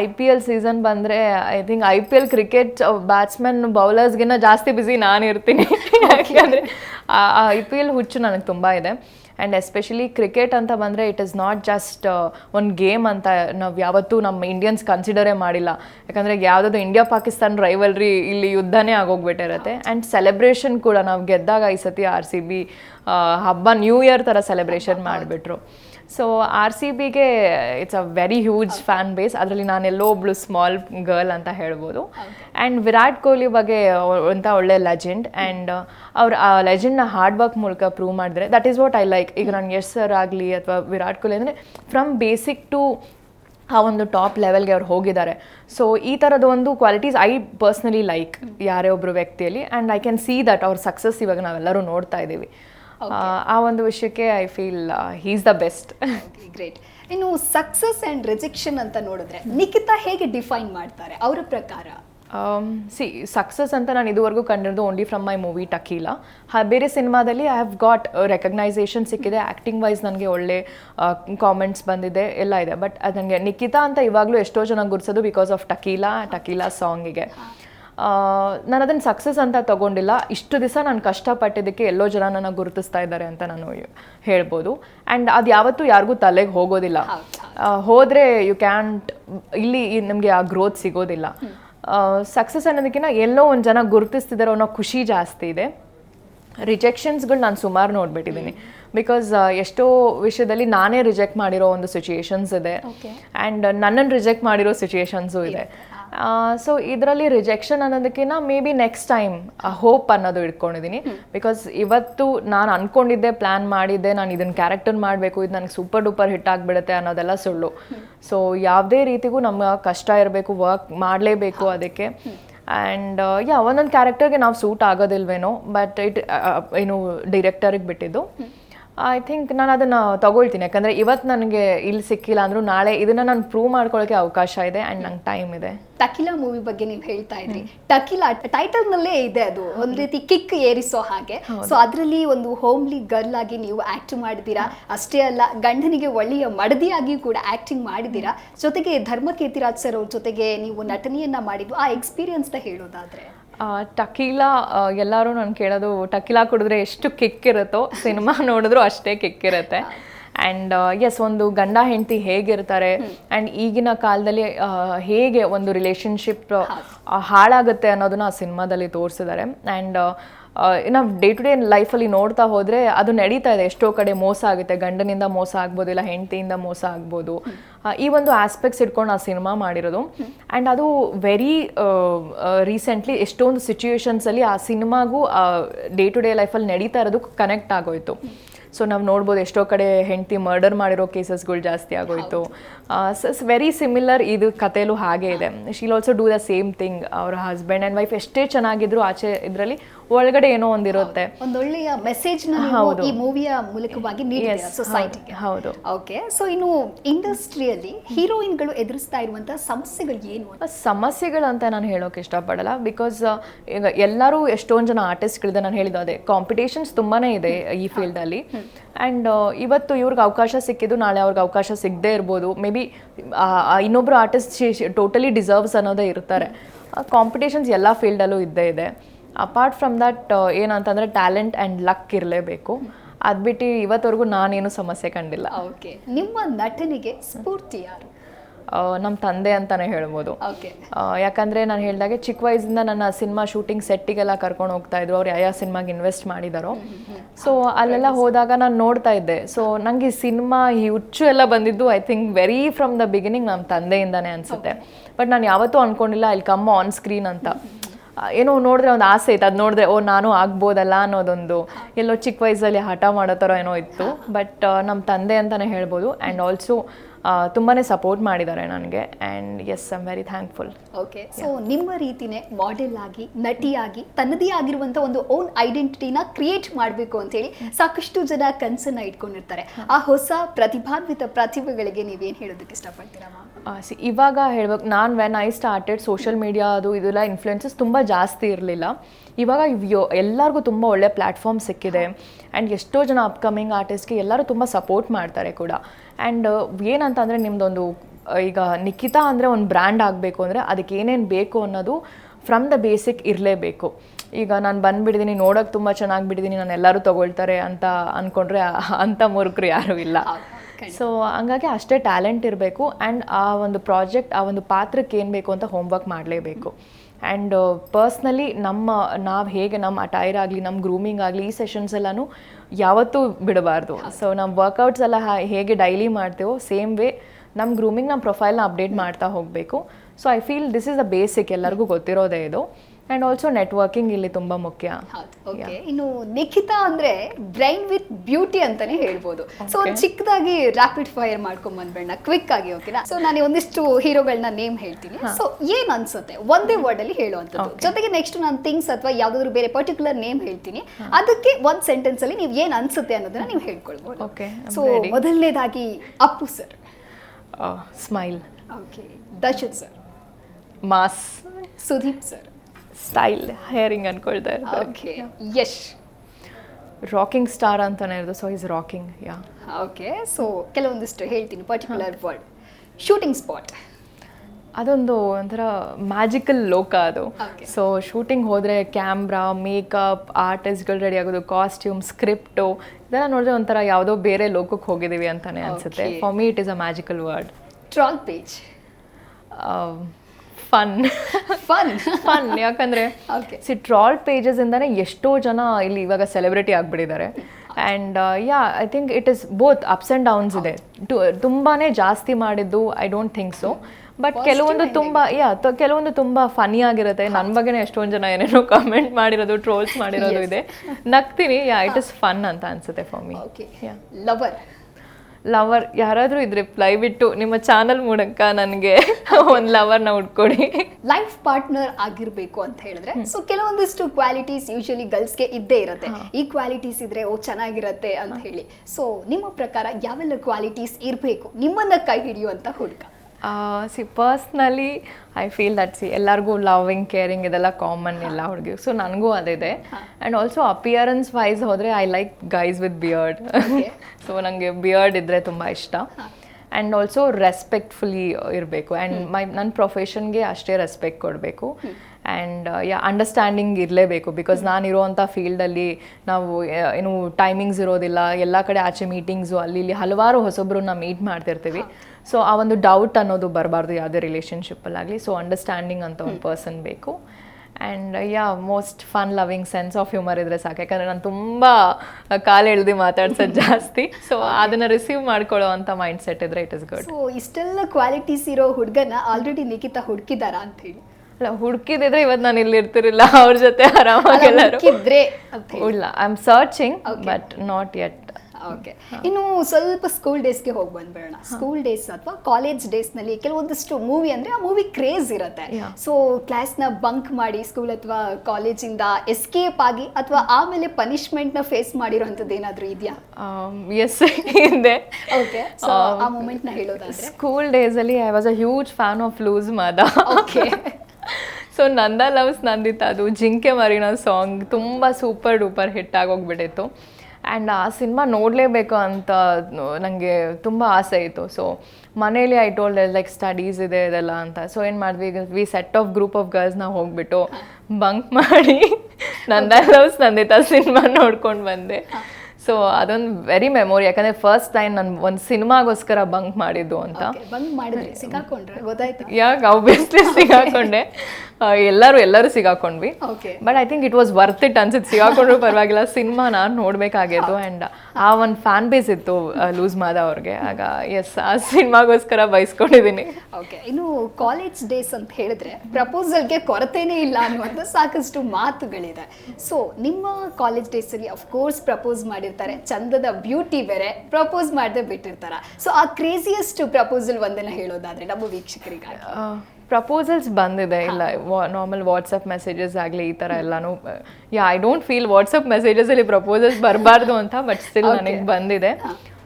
I P L season ಬಂದರೆ I think I P L cricket batsman ಬೌಲರ್ಸ್ಗಿನ್ನ ಜಾಸ್ತಿ ಬ್ಯುಸಿ ನಾನು ಇರ್ತೀನಿ. ಯಾಕೆಂದರೆ ಐ ಪಿ ಎಲ್ ಹುಚ್ಚು ನನಗೆ ತುಂಬ ಇದೆ. ಆ್ಯಂಡ್ ಎಸ್ಪೆಷಲಿ ಕ್ರಿಕೆಟ್ ಅಂತ ಬಂದರೆ ಇಟ್ ಇಸ್ ನಾಟ್ ಜಸ್ಟ್ ಒಂದು ಗೇಮ್ ಅಂತ ನಾವು ಯಾವತ್ತೂ ನಮ್ಮ ಇಂಡಿಯನ್ಸ್ ಕನ್ಸಿಡರೇ ಮಾಡಿಲ್ಲ. ಯಾಕಂದರೆ ಯಾವುದಾದ್ರು ಇಂಡಿಯಾ ಪಾಕಿಸ್ತಾನ ರೈವಲ್ರಿ ಇಲ್ಲಿ ಯುದ್ಧನೇ ಆಗೋಗ್ಬಿಟ್ಟಿರುತ್ತೆ. ಆ್ಯಂಡ್ ಸೆಲೆಬ್ರೇಷನ್ ಕೂಡ ನಾವು ಗೆದ್ದಾಗ ಈ ಸತಿ ಆರ್ ಸಿ ಬಿ ಹಬ್ಬ ನ್ಯೂ ಇಯರ್ ಥರ ಸೆಲೆಬ್ರೇಷನ್ ಮಾಡಿಬಿಟ್ರು. ಸೊ ಆರ್ ಸಿ ಬಿಗೆ it's a very huge fan base ಅದರಲ್ಲಿ ನಾನೆಲ್ಲೋ ಒಬ್ಳು ಸ್ಮಾಲ್ ಗರ್ಲ್ ಅಂತ ಹೇಳ್ಬೋದು. ಆ್ಯಂಡ್ ವಿರಾಟ್ ಕೊಹ್ಲಿ ಬಗ್ಗೆ ಅಂತ ಒಳ್ಳೆ ಲೆಜೆಂಡ್ ಆ್ಯಂಡ್ ಅವ್ರ ಆ ಲೆಜೆಂಡ್ನ ಹಾರ್ಡ್ ವರ್ಕ್ ಮೂಲಕ ಪ್ರೂವ್ ಮಾಡಿದ್ರೆ that is what I like ಈಗ ನಾನು ಯಶ್ ಸರ್ ಆಗಲಿ ಅಥವಾ ವಿರಾಟ್ ಕೊಹ್ಲಿ ಅಂದರೆ ಫ್ರಮ್ ಬೇಸಿಕ್ ಟು ಆ ಒಂದು ಟಾಪ್ ಲೆವೆಲ್ಗೆ ಅವ್ರು ಹೋಗಿದ್ದಾರೆ. ಸೊ ಈ ಥರದ ಒಂದು ಕ್ವಾಲಿಟೀಸ್ ಐ ಪರ್ಸ್ನಲಿ ಲೈಕ್ ಯಾರೇ ಒಬ್ಬರು ವ್ಯಕ್ತಿಯಲ್ಲಿ. And I can see that ಅವ್ರ ಸಕ್ಸಸ್ ಇವಾಗ ನಾವೆಲ್ಲರೂ ನೋಡ್ತಾ ಇದ್ದೀವಿ. ಆ ಒಂದು ವಿಷಯಕ್ಕೆ I feel he's the best great ಇನ್ನು ಸಕ್ಸಸ್ ಆ್ಯಂಡ್ ರಿಜೆಕ್ಷನ್ ಅಂತ ನೋಡಿದ್ರೆ ನಿಖಿತಾ ಹೇಗೆ ಡಿಫೈನ್ ಮಾಡ್ತಾರೆ? ಅವರ ಪ್ರಕಾರ? ಸಿ ಸಕ್ಸಸ್ ಅಂತ ನಾನು ಇದುವರೆಗೂ ಕಂಡಿರೋದು only from my movie Tequila ಹಾ ಬೇರೆ ಸಿನಿಮಾದಲ್ಲಿ ಐ ಹ್ಯಾವ್ ಗಾಟ್ ರೆಕಗ್ನೈಸೇಷನ್ ಸಿಕ್ಕಿದೆ. ಆ್ಯಕ್ಟಿಂಗ್ ವೈಸ್ ನನಗೆ ಒಳ್ಳೆ ಕಾಮೆಂಟ್ಸ್ ಬಂದಿದೆ ಎಲ್ಲ ಇದೆ. ಬಟ್ ಅದು ನನಗೆ ನಿಖಿತಾ ಅಂತ ಇವಾಗಲೂ ಎಷ್ಟೋ ಜನ ಗುರ್ಸೋದು ಬಿಕಾಸ್ ಆಫ್ ಟಕೀಲಾ ಟಕೀಲಾ ಸಾಂಗಿಗೆ ನಾನು ಅದನ್ನು ಸಕ್ಸಸ್ ಅಂತ ತಗೊಂಡಿಲ್ಲ. ಇಷ್ಟು ದಿವಸ ನಾನು ಕಷ್ಟಪಟ್ಟಿದ್ದಕ್ಕೆ ಎಲ್ಲೋ ಜನ ನನ್ನ ಗುರುತಿಸ್ತಾ ಇದ್ದಾರೆ ಅಂತ ನಾನು ಹೇಳ್ಬೋದು. ಆ್ಯಂಡ್ ಅದು ಯಾವತ್ತೂ ಯಾರಿಗೂ ತಲೆಗೆ ಹೋಗೋದಿಲ್ಲ. ಹೋದರೆ ಯು ಕ್ಯಾಂಟ್ ಇಲ್ಲಿ ನಮಗೆ ಆ ಗ್ರೋತ್ ಸಿಗೋದಿಲ್ಲ. ಸಕ್ಸಸ್ ಅನ್ನೋದಕ್ಕಿಂತ ಎಲ್ಲೋ ಒಂದು ಜನ ಗುರುತಿಸ್ತಿದ್ದಾರೆ ಅನ್ನೋ ಖುಷಿ ಜಾಸ್ತಿ ಇದೆ. ರಿಜೆಕ್ಷನ್ಸ್ಗಳು ನಾನು ಸುಮಾರು ನೋಡ್ಬಿಟ್ಟಿದ್ದೀನಿ ಬಿಕಾಸ್ ಎಷ್ಟೋ ವಿಷಯದಲ್ಲಿ ನಾನೇ ರಿಜೆಕ್ಟ್ ಮಾಡಿರೋ ಒಂದು ಸಿಚುಯೇಷನ್ಸ್ ಇದೆ. ಆ್ಯಂಡ್ ನನ್ನನ್ನು ರಿಜೆಕ್ಟ್ ಮಾಡಿರೋ ಸಿಚುಯೇಷನ್ಸು ಇದೆ. ಸೊ ಇದರಲ್ಲಿ ರಿಜೆಕ್ಷನ್ ಅನ್ನೋದಕ್ಕಿಂತ maybe next time hope ಅನ್ನೋದು ಇಟ್ಕೊಂಡಿದ್ದೀನಿ ಬಿಕಾಸ್ ಇವತ್ತು ನಾನು ಅನ್ಕೊಂಡಿದ್ದೆ ಪ್ಲ್ಯಾನ್ ಮಾಡಿದ್ದೆ ನಾನು ಇದನ್ನ ಕ್ಯಾರೆಕ್ಟರ್ ಮಾಡಬೇಕು ಇದು ನನಗೆ ಸೂಪರ್ ಡೂಪರ್ ಹಿಟ್ ಆಗಿಬಿಡುತ್ತೆ ಅನ್ನೋದೆಲ್ಲ ಸುಳ್ಳು. ಸೊ ಯಾವುದೇ ರೀತಿಗೂ ನಮ್ಮ ಕಷ್ಟ ಇರಬೇಕು ವರ್ಕ್ ಮಾಡಲೇಬೇಕು ಅದಕ್ಕೆ. ಆ್ಯಂಡ್ ಯಾ ಒಂದೊಂದು ಕ್ಯಾರೆಕ್ಟರ್ಗೆ ನಾವು ಸೂಟ್ ಆಗೋದಿಲ್ವೇನೋ ಬಟ್ ಇಟ್ ಏನು ಡೈರೆಕ್ಟರಿಗೆ ಬಿಟ್ಟಿದ್ದು. ಐ ಥಿಂಕ್ ನಾನು ಅದನ್ನು ತಗೊಳ್ತೀನಿ. ಯಾಕಂದರೆ ಇವತ್ತು ನನಗೆ ಇಲ್ಲಿ ಸಿಕ್ಕಿಲ್ಲ ಅಂದರೂ ನಾಳೆ ಇದನ್ನು ನಾನು ಪ್ರೂವ್ ಮಾಡ್ಕೊಳ್ಳೋಕ್ಕೆ ಅವಕಾಶ ಇದೆ ಆ್ಯಂಡ್ ನಂಗೆ ಟೈಮ್ ಇದೆ. ಟಕಿಲಾ ಮೂವಿ ಬಗ್ಗೆ ನೀವು ಹೇಳ್ತಾ ಇದ್ರಿ. ಟಕಿಲಾ ಟೈಟಲ್ ನಲ್ಲೇ ಇದೆ ಅದು. ಒಂದ್ ರೀತಿ ಕಿಕ್ ಏರಿಸೋ ಹಾಗೆ. ಸೊ ಅದರಲ್ಲಿ ಒಂದು ಹೋಮ್ಲಿ ಗರ್ಲ್ ಆಗಿ ನೀವು ಆಕ್ಟ್ ಮಾಡಿದ್ದೀರಾ? ಅಷ್ಟೇ ಅಲ್ಲ ಗಂಡನಿಗೆ ಒಳ್ಳೆಯ ಮಡದಿಯಾಗಿ ಕೂಡ ಆಕ್ಟಿಂಗ್ ಮಾಡಿದ್ದೀರಾ? ಜೊತೆಗೆ ಧರ್ಮಕೀರ್ತಿರಾಜ್ ಸರ್ ಅವ್ರ ಜೊತೆಗೆ ನೀವು ನಟನೆಯನ್ನ ಮಾಡಿದ್ದು ಆ ಎಕ್ಸ್ಪೀರಿಯನ್ಸ್ ಹೇಳೋದಾದರೆ ಹೇಳೋದಾದ್ರೆ. ಟಕೀಲಾ ಎಲ್ಲರೂ ನಾನು ಕೇಳೋದು ಟಕೀಲಾ ಕುಡಿದ್ರೆ ಎಷ್ಟು ಕಿಕ್ ಇರುತ್ತೋ ಸಿನಿಮಾ ನೋಡಿದ್ರು ಅಷ್ಟೇ ಕಿಕ್ ಇರುತ್ತೆ ಆ್ಯಂಡ್ ಎಸ್ ಒಂದು ಗಂಡ ಹೆಂಡತಿ ಹೇಗಿರ್ತಾರೆ ಆ್ಯಂಡ್ ಈಗಿನ ಕಾಲದಲ್ಲಿ ಹೇಗೆ ಒಂದು ರಿಲೇಷನ್ಶಿಪ್ ಹಾಳಾಗುತ್ತೆ ಅನ್ನೋದನ್ನ ಆ ಸಿನಿಮಾದಲ್ಲಿ ತೋರಿಸಿದ್ದಾರೆ. ಆ್ಯಂಡ್ ನಾವು ಡೇ ಟು ಡೇ ಲೈಫಲ್ಲಿ ನೋಡ್ತಾ ಹೋದರೆ ಅದು ನಡೀತಾ ಇದೆ. ಎಷ್ಟೋ ಕಡೆ ಮೋಸ ಆಗುತ್ತೆ. ಗಂಡನಿಂದ ಮೋಸ ಆಗ್ಬೋದು, ಇಲ್ಲ ಹೆಂಡತಿಯಿಂದ ಮೋಸ ಆಗ್ಬೋದು. ಈ ಒಂದು ಆಸ್ಪೆಕ್ಟ್ಸ್ ಇಟ್ಕೊಂಡು ಆ ಸಿನಿಮಾ ಮಾಡಿರೋದು. ಆ್ಯಂಡ್ ಅದು ವೆರಿ ರೀಸೆಂಟ್ಲಿ ಎಷ್ಟೊಂದು ಸಿಚುವೇಶನ್ಸಲ್ಲಿ ಆ ಸಿನಿಮಾಗೂ ಡೇ ಟು ಡೇ ಲೈಫಲ್ಲಿ ನಡೀತಾ ಇರೋದು ಕನೆಕ್ಟ್ ಆಗೋಯ್ತು. ಸೊ ನಾವು ನೋಡ್ಬೋದು ಎಷ್ಟೋ ಕಡೆ ಹೆಂಡತಿ ಮರ್ಡರ್ ಮಾಡಿರೋ ಕೇಸಸ್ಗಳು ಜಾಸ್ತಿ ಆಗೋಯ್ತು. ವೆರಿ ಸಿಮಿಲರ್ ಇದು ಕಥೆಲೂ ಹಾಗೆ ಇದೆ. She'll also do the same thing ಅವ್ರ ಹಸ್ಬೆಂಡ್ ಆ್ಯಂಡ್ ವೈಫ್ ಎಷ್ಟೇ ಚೆನ್ನಾಗಿದ್ರು ಆಚೆ ಇದರಲ್ಲಿ ಒಳಗಡೆ ಏನೋ ಒಂದಿರುತ್ತೆ. ಒಂದೊಳ್ಳೆಯ ಮೆಸೇಜ್ ಹೌದು. ಈ ಮೂವಿಯ ಮೂಲಕವಾಗಿ ಸೊಸೈಟಿ ಸೊಸೈಟಿಗೆ ಹೌದು ಓಕೆ ಸೊ ಇನ್ನು ಇಂಡಸ್ಟ್ರಿಯಲ್ಲಿ ಹೀರೋಯಿನ್ಗಳು ಎದುರಿಸ್ತಾ ಇರುವಂತಹ ಸಮಸ್ಯೆಗಳು ಏನು ಸಮಸ್ಯೆಗಳಂತ ಸಮಸ್ಯೆಗಳು ಅಂತ ನಾನು ಹೇಳೋಕೆ ಇಷ್ಟಪಡಲ್ಲ ಬಿಕಾಸ್ ಈಗ ಎಲ್ಲರೂ ಎಷ್ಟೊಂದು ಜನ ಆರ್ಟಿಸ್ಟ್ಗಳಿದೆ ನಾನು ಹೇಳಿದ್ದು ಅದೇ ಕಾಂಪಿಟೇಷನ್ಸ್ ತುಂಬಾ ಇದೆ ಈ ಫೀಲ್ಡಲ್ಲಿ ಆ್ಯಂಡ್ ಇವತ್ತು ಇವ್ರಿಗೆ ಅವಕಾಶ ಸಿಕ್ಕಿದ್ದು ನಾಳೆ ಅವ್ರಿಗೆ ಅವಕಾಶ ಸಿಗದೇ ಇರ್ಬೋದು. ಮೇ ಬಿ ಇನ್ನೊಬ್ಬರು ಆರ್ಟಿಸ್ಟ್ ಟೋಟಲಿ ಡಿಸರ್ವ್ಸ್ ಅನ್ನೋದೇ ಇರ್ತಾರೆ. ಕಾಂಪಿಟೇಷನ್ಸ್ ಎಲ್ಲ ಫೀಲ್ಡಲ್ಲೂ ಇದ್ದೇ ಇದೆ. ಅಪಾರ್ಟ್ ಫ್ರಮ್ ದಟ್ ಏನಂತಂದರೆ ಟ್ಯಾಲೆಂಟ್ ಆ್ಯಂಡ್ ಲಕ್ ಇರಲೇಬೇಕು. ಅದು ಬಿಟ್ಟು ಇವತ್ತವರೆಗೂ ನಾನೇನು ಸಮಸ್ಯೆ ಕಂಡಿಲ್ಲ. ಓಕೆ ನಿಮ್ಮ ನಟನಿಗೆ ಸ್ಫೂರ್ತಿ ಯಾರು? ನಮ್ಮ ತಂದೆ ಅಂತಲೇ ಹೇಳ್ಬೋದು. ಯಾಕಂದ್ರೆ ನಾನು ಹೇಳಿದಾಗೆ ಚಿಕ್ಕ ವಯಸ್ಸಿಂದ ನನ್ನ ಸಿನಿಮಾ ಶೂಟಿಂಗ್ ಸೆಟ್ಟಿಗೆಲ್ಲ ಕರ್ಕೊಂಡು ಹೋಗ್ತಾ ಇದ್ರು. ಅವ್ರು ಯಾವ ಸಿನಿಮಾಗೆ ಇನ್ವೆಸ್ಟ್ ಮಾಡಿದಾರೋ. ಸೊ ಅಲ್ಲೆಲ್ಲ ಹೋದಾಗ ನಾನು ನೋಡ್ತಾ ಇದ್ದೆ. ಸೊ ನಂಗೆ ಈ ಸಿನಿಮಾ ಈ ಹುಚ್ಚು ಎಲ್ಲ ಬಂದಿದ್ದು I think very from the beginning ನಮ್ಮ ತಂದೆಯಿಂದಾನೇ ಅನ್ಸುತ್ತೆ. ಬಟ್ ನಾನು ಯಾವತ್ತೂ ಅನ್ಕೊಂಡಿಲ್ಲ ಇಲ್ಲಿ ಕಮ್ಮ ಆನ್ ಸ್ಕ್ರೀನ್ ಅಂತ. ಏನೋ ನೋಡಿದ್ರೆ ಒಂದು ಆಸೆ ಇತ್ತು. ಅದು ನೋಡಿದ್ರೆ ಓ ನಾನು ಆಗ್ಬೋದಲ್ಲ ಅನ್ನೋದೊಂದು. ಎಲ್ಲೋ ಚಿಕ್ಕ ವಯಸ್ಸಲ್ಲಿ ಹಠ ಮಾಡೋ ಥರ ಏನೋ ಇತ್ತು. ಬಟ್ ನಮ್ಮ ತಂದೆ ಅಂತಲೇ ಹೇಳ್ಬೋದು. ಆ್ಯಂಡ್ ಆಲ್ಸೋ ತುಂಬಾ ಸಪೋರ್ಟ್ ಮಾಡಿದ್ದಾರೆ ನನಗೆ. And yes I'm very thankful okay so ನಿಮ್ಮ ರೀತಿನೇ ಮಾಡೆಲ್ ಆಗಿ ನಟಿಯಾಗಿ ತನ್ನದೇ ಆಗಿರುವಂಥ ಒಂದು ಓನ್ ಐಡೆಂಟಿಟಿನ ಕ್ರಿಯೇಟ್ ಮಾಡಬೇಕು ಅಂತೇಳಿ ಸಾಕಷ್ಟು ಜನ ಕನಸನ್ನ ಇಟ್ಕೊಂಡಿರ್ತಾರೆ. ಆ ಹೊಸ ಪ್ರತಿಭಾನ್ವಿತ ಪ್ರತಿಭೆಗಳಿಗೆ ನೀವೇನು ಹೇಳೋದಕ್ಕೆ ಇಷ್ಟಪಡ್ತೀರಾ ಸಿ ಇವಾಗ ಹೇಳ್ಬೇಕು ನಾನು when I started social media ಅದು ಇದೆಲ್ಲ ಇನ್ಫ್ಲುಯೆನ್ಸಸ್ ತುಂಬ ಜಾಸ್ತಿ ಇರಲಿಲ್ಲ. ಇವಾಗ ಇವ್ಯೋ ಎಲ್ಲರಿಗೂ ತುಂಬ ಒಳ್ಳೆ ಪ್ಲ್ಯಾಟ್ಫಾರ್ಮ್ ಸಿಕ್ಕಿದೆ. ಆ್ಯಂಡ್ ಎಷ್ಟೋ ಜನ ಅಪ್ಕಮಿಂಗ್ ಆರ್ಟಿಸ್ಟ್ಗೆ ಎಲ್ಲರೂ ತುಂಬ ಸಪೋರ್ಟ್ ಮಾಡ್ತಾರೆ ಕೂಡ. ಆ್ಯಂಡ್ ಏನಂತಂದರೆ ನಿಮ್ಮದೊಂದು ಈಗ ನಿಖಿತಾ ಅಂದರೆ ಒಂದು ಬ್ರ್ಯಾಂಡ್ ಆಗಬೇಕು ಅಂದರೆ ಅದಕ್ಕೆ ಏನೇನು ಬೇಕು ಅನ್ನೋದು ಫ್ರಮ್ ದ ಬೇಸಿಕ್ ಇರಲೇಬೇಕು. ಈಗ ನಾನು ಬಂದ್ಬಿಟ್ಟಿದ್ದೀನಿ ನೋಡೋಕೆ ತುಂಬ ಚೆನ್ನಾಗಿ ಬಿಟ್ಟಿದ್ದೀನಿ ನಾನು ಎಲ್ಲರೂ ತೊಗೊಳ್ತಾರೆ ಅಂತ ಅಂದ್ಕೊಂಡ್ರೆ ಅಂಥ ಮೂರ್ಖರು ಯಾರೂ ಇಲ್ಲ. ಸೊ ಹಂಗಾಗಿ ಅಷ್ಟೇ ಟ್ಯಾಲೆಂಟ್ ಇರಬೇಕು ಆ್ಯಂಡ್ ಆ ಒಂದು ಪ್ರಾಜೆಕ್ಟ್ ಆ ಒಂದು ಪಾತ್ರಕ್ಕೆ ಏನು ಬೇಕು ಅಂತ ಹೋಮ್ವರ್ಕ್ ಮಾಡಲೇಬೇಕು. ಆ್ಯಂಡ್ ಪರ್ಸ್ನಲಿ ನಮ್ಮ ನಾವು ಹೇಗೆ ನಮ್ಮ ಅಟೈರ್ ಆಗಲಿ ನಮ್ಮ ಗ್ರೂಮಿಂಗ್ ಆಗಲಿ ಈ ಸೆಷನ್ಸ್ ಎಲ್ಲಾನು ಯಾವತ್ತೂ ಬಿಡಬಾರ್ದು. ಸೊ ನಮ್ಮ ವರ್ಕೌಟ್ಸ್ ಎಲ್ಲ ಹೇಗೆ ಡೈಲಿ ಮಾಡ್ತೇವೋ ಸೇಮ್ ವೇ ನಮ್ಮ ಗ್ರೂಮಿಂಗ್ ನಮ್ಮ ಪ್ರೊಫೈಲ್ನ ಅಪ್ಡೇಟ್ ಮಾಡ್ತಾ ಹೋಗಬೇಕು. So I feel this is a basic ಎಲ್ಲರಿಗೂ ಗೊತ್ತಿರೋದೇ ಇದು. ಆ್ಯಂಡ್ ಆಲ್ಸೋ ನೆಟ್ವರ್ಕಿಂಗ್ ಇಲ್ಲಿ ತುಂಬ ಮುಖ್ಯ. ಹೌದು ಓಕೆ ಇನ್ನು ನಿಖಿತಾ ಅಂದ್ರೆ ಬ್ರೈನ್ ವಿತ್ ಬ್ಯೂಟಿ ಅಂತಾನೆ ಹೇಳ್ಬೋದು. ಸೊ ಚಿಕ್ಕದಾಗಿ ರಾಪಿಡ್ ಫೈರ್ ಮಾಡ್ಕೊಂಡ್ ಬಂದ್ಬೇಡ ಕ್ವಿಕ್ ಆಗಿ ಓಕೆನಾ ಸೊ ನಾನು ಒಂದಿಷ್ಟು ಹೀರೋಗಳನ್ನ ನೇಮ್ ಹೇಳ್ತೀನಿ. ಸೊ ಏನ್ ಅನ್ಸುತ್ತೆ? ಒಂದೇ ವರ್ಡ್ ಅಲ್ಲಿ ಹೇಳುವಂಥದ್ದು. ಜೊತೆಗೆ ನೆಕ್ಸ್ಟ್ ನಾನು ಥಿಂಗ್ಸ್ ಅಥವಾ ಯಾವ್ದಾದ್ರು ಬೇರೆ ಪರ್ಟಿಕ್ಯುಲರ್ ನೇಮ್ ಹೇಳ್ತೀನಿ. ಅದಕ್ಕೆ ಒಂದ್ ಸೆಂಟೆನ್ಸ್ ಅಲ್ಲಿ ನೀವು ಏನ್ ಅನ್ಸುತ್ತೆ ಅನ್ನೋದನ್ನ ನೀವು ಹೇಳ್ಕೊಳ್ಬಹುದು ಓಕೆ ಸೊ. ಮೊದಲನೇದಾಗಿ Appu sir smile okay ದಶತ್ sir mass Sudeep sir style hearing ಅನ್ಕೊಳ್ತಾ ಇರ್ತಾರೆ. ಓಕೆ ಯಶ್ ರಾಕಿಂಗ್ ಸ್ಟಾರ್ ಅಂತಾನೆ ಇರೋದು so is rocking yeah okay so ಕೆಲವೊಂದಿಷ್ಟು ಹೇಳ್ತೀನಿ ಪರ್ಟಿಕ್ಯುಲರ್ ವರ್ಡ್ ಶೂಟಿಂಗ್ ಸ್ಪಾಟ್ ಅದೊಂದು ಒಂಥರ ಮ್ಯಾಜಿಕಲ್ ಲೋಕ ಅದು. ಸೊ ಶೂಟಿಂಗ್ ಹೋದರೆ ಕ್ಯಾಮ್ರಾ ಮೇಕಪ್ ಆರ್ಟಿಸ್ಟ್ಗಳು ರೆಡಿ ಆಗೋದು ಕಾಸ್ಟ್ಯೂಮ್ ಸ್ಕ್ರಿಪ್ಟು ಇದೆಲ್ಲ ನೋಡಿದ್ರೆ ಒಂಥರ ಯಾವುದೋ ಬೇರೆ ಲೋಕಕ್ಕೆ ಹೋಗಿದ್ದೀವಿ ಅಂತಲೇ ಅನಿಸುತ್ತೆ. For me it is a magical world troll page fun fun fun ಯಾಕಂದ್ರೆ ಓಕೆ ಸಿ ಟ್ರಾಲ್ ಪೇಜಸ್ ಇಂದಾನೆ ಎಷ್ಟೋ ಜನ ಇಲ್ಲಿ ಇವಾಗ celebrity ಆಗ್ಬಿಟ್ಟಿದ್ದಾರೆ. And yeah I think it is both ups and downs ಇದೆ. ತುಂಬಾ ತುಂಬಾನೇ ಜಾಸ್ತಿ ಮಾಡಿದ್ದು I don't think so but ಕೆಲವೊಂದು ತುಂಬ ಯಾ ಕೆಲವೊಂದು ತುಂಬ ಫನಿ ಆಗಿರುತ್ತೆ. ನನ್ನ ಬಗ್ಗೆನೇ ಎಷ್ಟೊಂದು ಜನ ಏನೇನೋ ಕಮೆಂಟ್ ಮಾಡಿರೋದು ಟ್ರೋಲ್ಸ್ ಮಾಡಿರೋದು ಇದೆ. ನಗ್ತೀನಿ ಯಾ ಇಟ್ ಇಸ್ ಫನ್ ಅಂತ ಅನ್ಸುತ್ತೆ ಫಾರ್ ಮಿ. ಲವರ್ ಲವರ್ ಯಾರಾದರೂ ಇದ್ರೆ ಬಿಟ್ಟು ನಿಮ್ಮ ಚಾನಲ್ ಮೂಲಕ ನನಗೆ ಒಂದು ಲವರ್ನ ಹುಡ್ಕೊಡಿ. ಲೈಫ್ ಪಾರ್ಟ್ನರ್ ಆಗಿರ್ಬೇಕು ಅಂತ ಹೇಳಿದ್ರೆ ಸೊ ಕೆಲವೊಂದಿಷ್ಟು ಕ್ವಾಲಿಟೀಸ್ ಯೂಶಲಿ ಗರ್ಲ್ಸ್ಗೆ ಇದ್ದೇ ಇರುತ್ತೆ. ಈ ಕ್ವಾಲಿಟೀಸ್ ಇದ್ರೆ ಓ ಚೆನ್ನಾಗಿರತ್ತೆ ಅಂತ ಹೇಳಿ. ಸೊ ನಿಮ್ಮ ಪ್ರಕಾರ ಯಾವೆಲ್ಲ ಕ್ವಾಲಿಟೀಸ್ ಇರಬೇಕು? ನಿಮ್ಮನ್ನ ಕೈ ಹಿಡಿಯುವಂತ ಹುಡುಗ. See personally I feel that see ಎಲ್ಲರಿಗೂ ಲವಿಂಗ್ ಕೇರಿಂಗ್ ಇದೆಲ್ಲ ಕಾಮನ್ ಎಲ್ಲ ಹುಡುಗಿ ಸೊ ನನಗೂ ಅದಿದೆ ಆ್ಯಂಡ್ ಆಲ್ಸೋ ಅಪಿಯರೆನ್ಸ್ ವೈಸ್ ಹೋದರೆ I like guys with beard so ನನಗೆ ಬಿಯರ್ಡ್ ಇದ್ದರೆ ತುಂಬ ಇಷ್ಟ. ಆ್ಯಂಡ್ ಆಲ್ಸೋ ರೆಸ್ಪೆಕ್ಟ್ಫುಲಿ ಇರಬೇಕು. ಆ್ಯಂಡ್ ಮೈ ನನ್ನ ಪ್ರೊಫೆಷನ್ಗೆ ಅಷ್ಟೇ ರೆಸ್ಪೆಕ್ಟ್ ಕೊಡಬೇಕು. ಆ್ಯಂಡ್ ಯಾ ಅಂಡರ್ಸ್ಟ್ಯಾಂಡಿಂಗ್ ಇರಲೇಬೇಕು. ಬಿಕಾಸ್ ನಾನಿರುವಂಥ ಫೀಲ್ಡಲ್ಲಿ ನಾವು ಏನು ಟೈಮಿಂಗ್ಸ್ ಇರೋದಿಲ್ಲ. ಎಲ್ಲ ಕಡೆ ಆಚೆ ಮೀಟಿಂಗ್ಸು ಅಲ್ಲಿ ಇಲ್ಲಿ ಹಲವಾರು ಹೊಸೊಬ್ಬರನ್ನ ಮೀಟ್ ಮಾಡ್ತಿರ್ತೀವಿ. ಸೊ ಆ ಒಂದು ಡೌಟ್ ಅನ್ನೋದು ಬರಬಾರ್ದು ಯಾವುದೇ ರಿಲೇಷನ್ಶಿಪ್ಪಲ್ಲಾಗಲಿ ಸೊ ಅಂಡರ್ಸ್ಟ್ಯಾಂಡಿಂಗ್ ಅಂತ ಒಂದು ಪರ್ಸನ್ ಬೇಕು. And yeah most fun loving sense of humour ಇದ್ರೆ ಸಾಕು. ಯಾಕಂದರೆ ನಾನು ತುಂಬ ಕಾಲು ಎಳ್ದು ಮಾತಾಡ್ಸೋದು ಜಾಸ್ತಿ. ಸೊ ಅದನ್ನು ರಿಸೀವ್ ಮಾಡ್ಕೊಳ್ಳೋ ಅಂತ ಮೈಂಡ್ ಸೆಟ್ ಇದ್ರೆ ಇಟ್ ಇಸ್ ಗುಡ್ ಸೊ ಇಷ್ಟೆಲ್ಲ ಕ್ವಾಲಿಟೀಸ್ ಇರೋ ಹುಡುಗನ ಆಲ್ರೆಡಿ ನಿಖಿತಾ ಹುಡುಕಿದಾರಾ ಅಂತ ಹೇಳಿ. ಅಲ್ಲ ಹುಡುಕಿದಿದ್ರೆ ಇವತ್ತು ನಾನು ಇಲ್ಲಿ ಇರ್ತಿರಲಿಲ್ಲ ಅವ್ರ ಜೊತೆ ಆರಾಮಾಗಿ ಎಲ್ಲರೂ. ಹುಡುಕಿದ್ರೆ ಇಲ್ಲ I am searching but not yet okay ಇನ್ನು ಸ್ವಲ್ಪ ಸ್ಕೂಲ್ ಡೇಸ್ಗೆ ಹೋಗಿ ಬಂದ್ಬಿಡೋಣ. ಸ್ಕೂಲ್ ಡೇಸ್ ಅಥವಾ ಕಾಲೇಜ್ ಡೇಸ್ನಲ್ಲಿ ಕೆಲವೊಂದಿಷ್ಟು ಮೂವಿ ಅಂದ್ರೆ ಆ ಮೂವಿ ಕ್ರೇಜ್ ಇರುತ್ತೆ. ಸೊ ಕ್ಲಾಸ್ನ ಬಂಕ್ ಮಾಡಿ ಸ್ಕೂಲ್ ಅಥವಾ ಕಾಲೇಜಿಂದ ಎಸ್ಕೇಪ್ ಆಗಿ ಅಥವಾ ಆಮೇಲೆ ಪನಿಷ್ಮೆಂಟ್ನ ನ ಫೇಸ್ ಮಾಡಿರೋಂಥದ್ದು ಏನಾದರೂ ಇದೆಯಾ? ಎಸ್ ಇದೆ. ಓಕೆ ಸೊ ಆ ಮೂಮೆಂಟ್ನ ಹೇಳೋದಾದ್ರೆ? ಸ್ಕೂಲ್ ಡೇಸಲ್ಲಿ I was a huge fan of Loose Mada okay so Nanda loves Nanditha ಅದು ಜಿಂಕೆ ಮರಿನ ಸಾಂಗ್ ತುಂಬ ಸೂಪರ್ ಡೂಪರ್ ಹಿಟ್ ಆಗೋಗ್ಬಿಟ್ಟಿತ್ತು. ಆ್ಯಂಡ್ ಆ ಸಿನಿಮಾ ನೋಡಲೇಬೇಕು ಅಂತ ನನಗೆ ತುಂಬ ಆಸೆ ಇತ್ತು. ಸೊ ಮನೇಲಿ ಐ ಟೋಲ್ಡ್ ಲೈಕ್ ಸ್ಟಡೀಸ್ ಇದೆ, ಇದೆಲ್ಲ ಅಂತ. ಸೊ ಏನು ಮಾಡಿದ್ವಿ we set of group of ಗರ್ಲ್ಸ್ನ ನಾವು ಹೋಗ್ಬಿಟ್ಟು ಬಂಕ್ ಮಾಡಿ ನಂದ ಲವ್ಸ್ ನಂದಿತ್ತ ಸಿನಿಮಾ ನೋಡ್ಕೊಂಡು ಬಂದೆ. ಸೊ ಅದೊಂದು ವೆರಿ ಮೆಮೊರಿ ಯಾಕಂದ್ರೆ ಫಸ್ಟ್ ಟೈಮ್ ನಾನು ಒಂದು ಸಿನಿಮಾಗೋಸ್ಕರ ಬಂಕ್ ಮಾಡಿದ್ದು ಅಂತ. ಬಂಕ್ ಮಾಡಿದ್ರಿ. ಸಿಕ್ಕಾಕೊಂಡ್ರೆ ಗೊತ್ತಾಯ್ತಾ? ಯಾಕೆ ಆಬ್ವಿಯಸ್ಲಿ ಸಿಗಾಕೊಂಡೆ. ಎಲ್ಲರೂ ಎಲ್ಲರೂ ಸಿಗಾಕೊಂಡ್ವಿ. But I think it was worth it ಅನ್ಸುತ್ತೆ. ಸಿಗಾಕೊಂಡ್ರು ಪರವಾಗಿಲ್ಲ. ಸಿನಿಮಾ ನಾನು ನೋಡ್ಬೇಕಾಗಿದ್ದು ಆ್ಯಂಡ್ ಆ ಒಂದು ಫ್ಯಾನ್ ಬೇಸ್ ಇತ್ತು ಲೂಸ್ ಮಾದ ಅವ್ರಿಗೆ. ಆಗ ಎಸ್ ಆ ಸಿನಿಮಾಗೋಸ್ಕರ ಬಯಸ್ಕೊಂಡಿದ್ದೀನಿ ಓಕೆ ಇನ್ನು ಕಾಲೇಜ್ ಡೇಸ್ ಅಂತ ಹೇಳಿದ್ರೆ ಪ್ರಪೋಸಲ್ಗೆ ಕೊರತೆನೇ ಇಲ್ಲ ಅನ್ನುವಂಥ ಸಾಕಷ್ಟು ಮಾತುಗಳಿದೆ. ಸೊ ನಿಮ್ಮ ಕಾಲೇಜ್ ಡೇಸಲ್ಲಿ ಕೋರ್ಸ್ ಪ್ರಪೋಸ್ ಮಾಡಿರ್ತಾರೆ ಚಂದದ ಬ್ಯೂಟಿ ಬೇರೆ ಪ್ರಪೋಸ್ ಮಾಡದೆ ಬಿಟ್ಟಿರ್ತಾರ. ಸೊ ಆ ಕ್ರೇಜಿಯೆಸ್ಟ್ ಪ್ರಪೋಸಲ್ ಒಂದನ್ನ ಹೇಳೋದಾದ್ರೆ ನಮ್ಮ ವೀಕ್ಷಕರಿಗಾಗಿ. ಪ್ರಪೋಸಲ್ಸ್ ಬಂದಿದೆ ಇಲ್ಲ ನಾರ್ಮಲ್ ವಾಟ್ಸಪ್ ಮೆಸೇಜಸ್ ಆಗಲಿ ಈ ಥರ ಎಲ್ಲನೂ yeah I don't feel WhatsApp ಮೆಸೇಜಸಲ್ಲಿ proposals ಬರಬಾರ್ದು ಅಂತ ಬಟ್ ಸ್ಟಿಲ್ ನನಗೆ ಬಂದಿದೆ.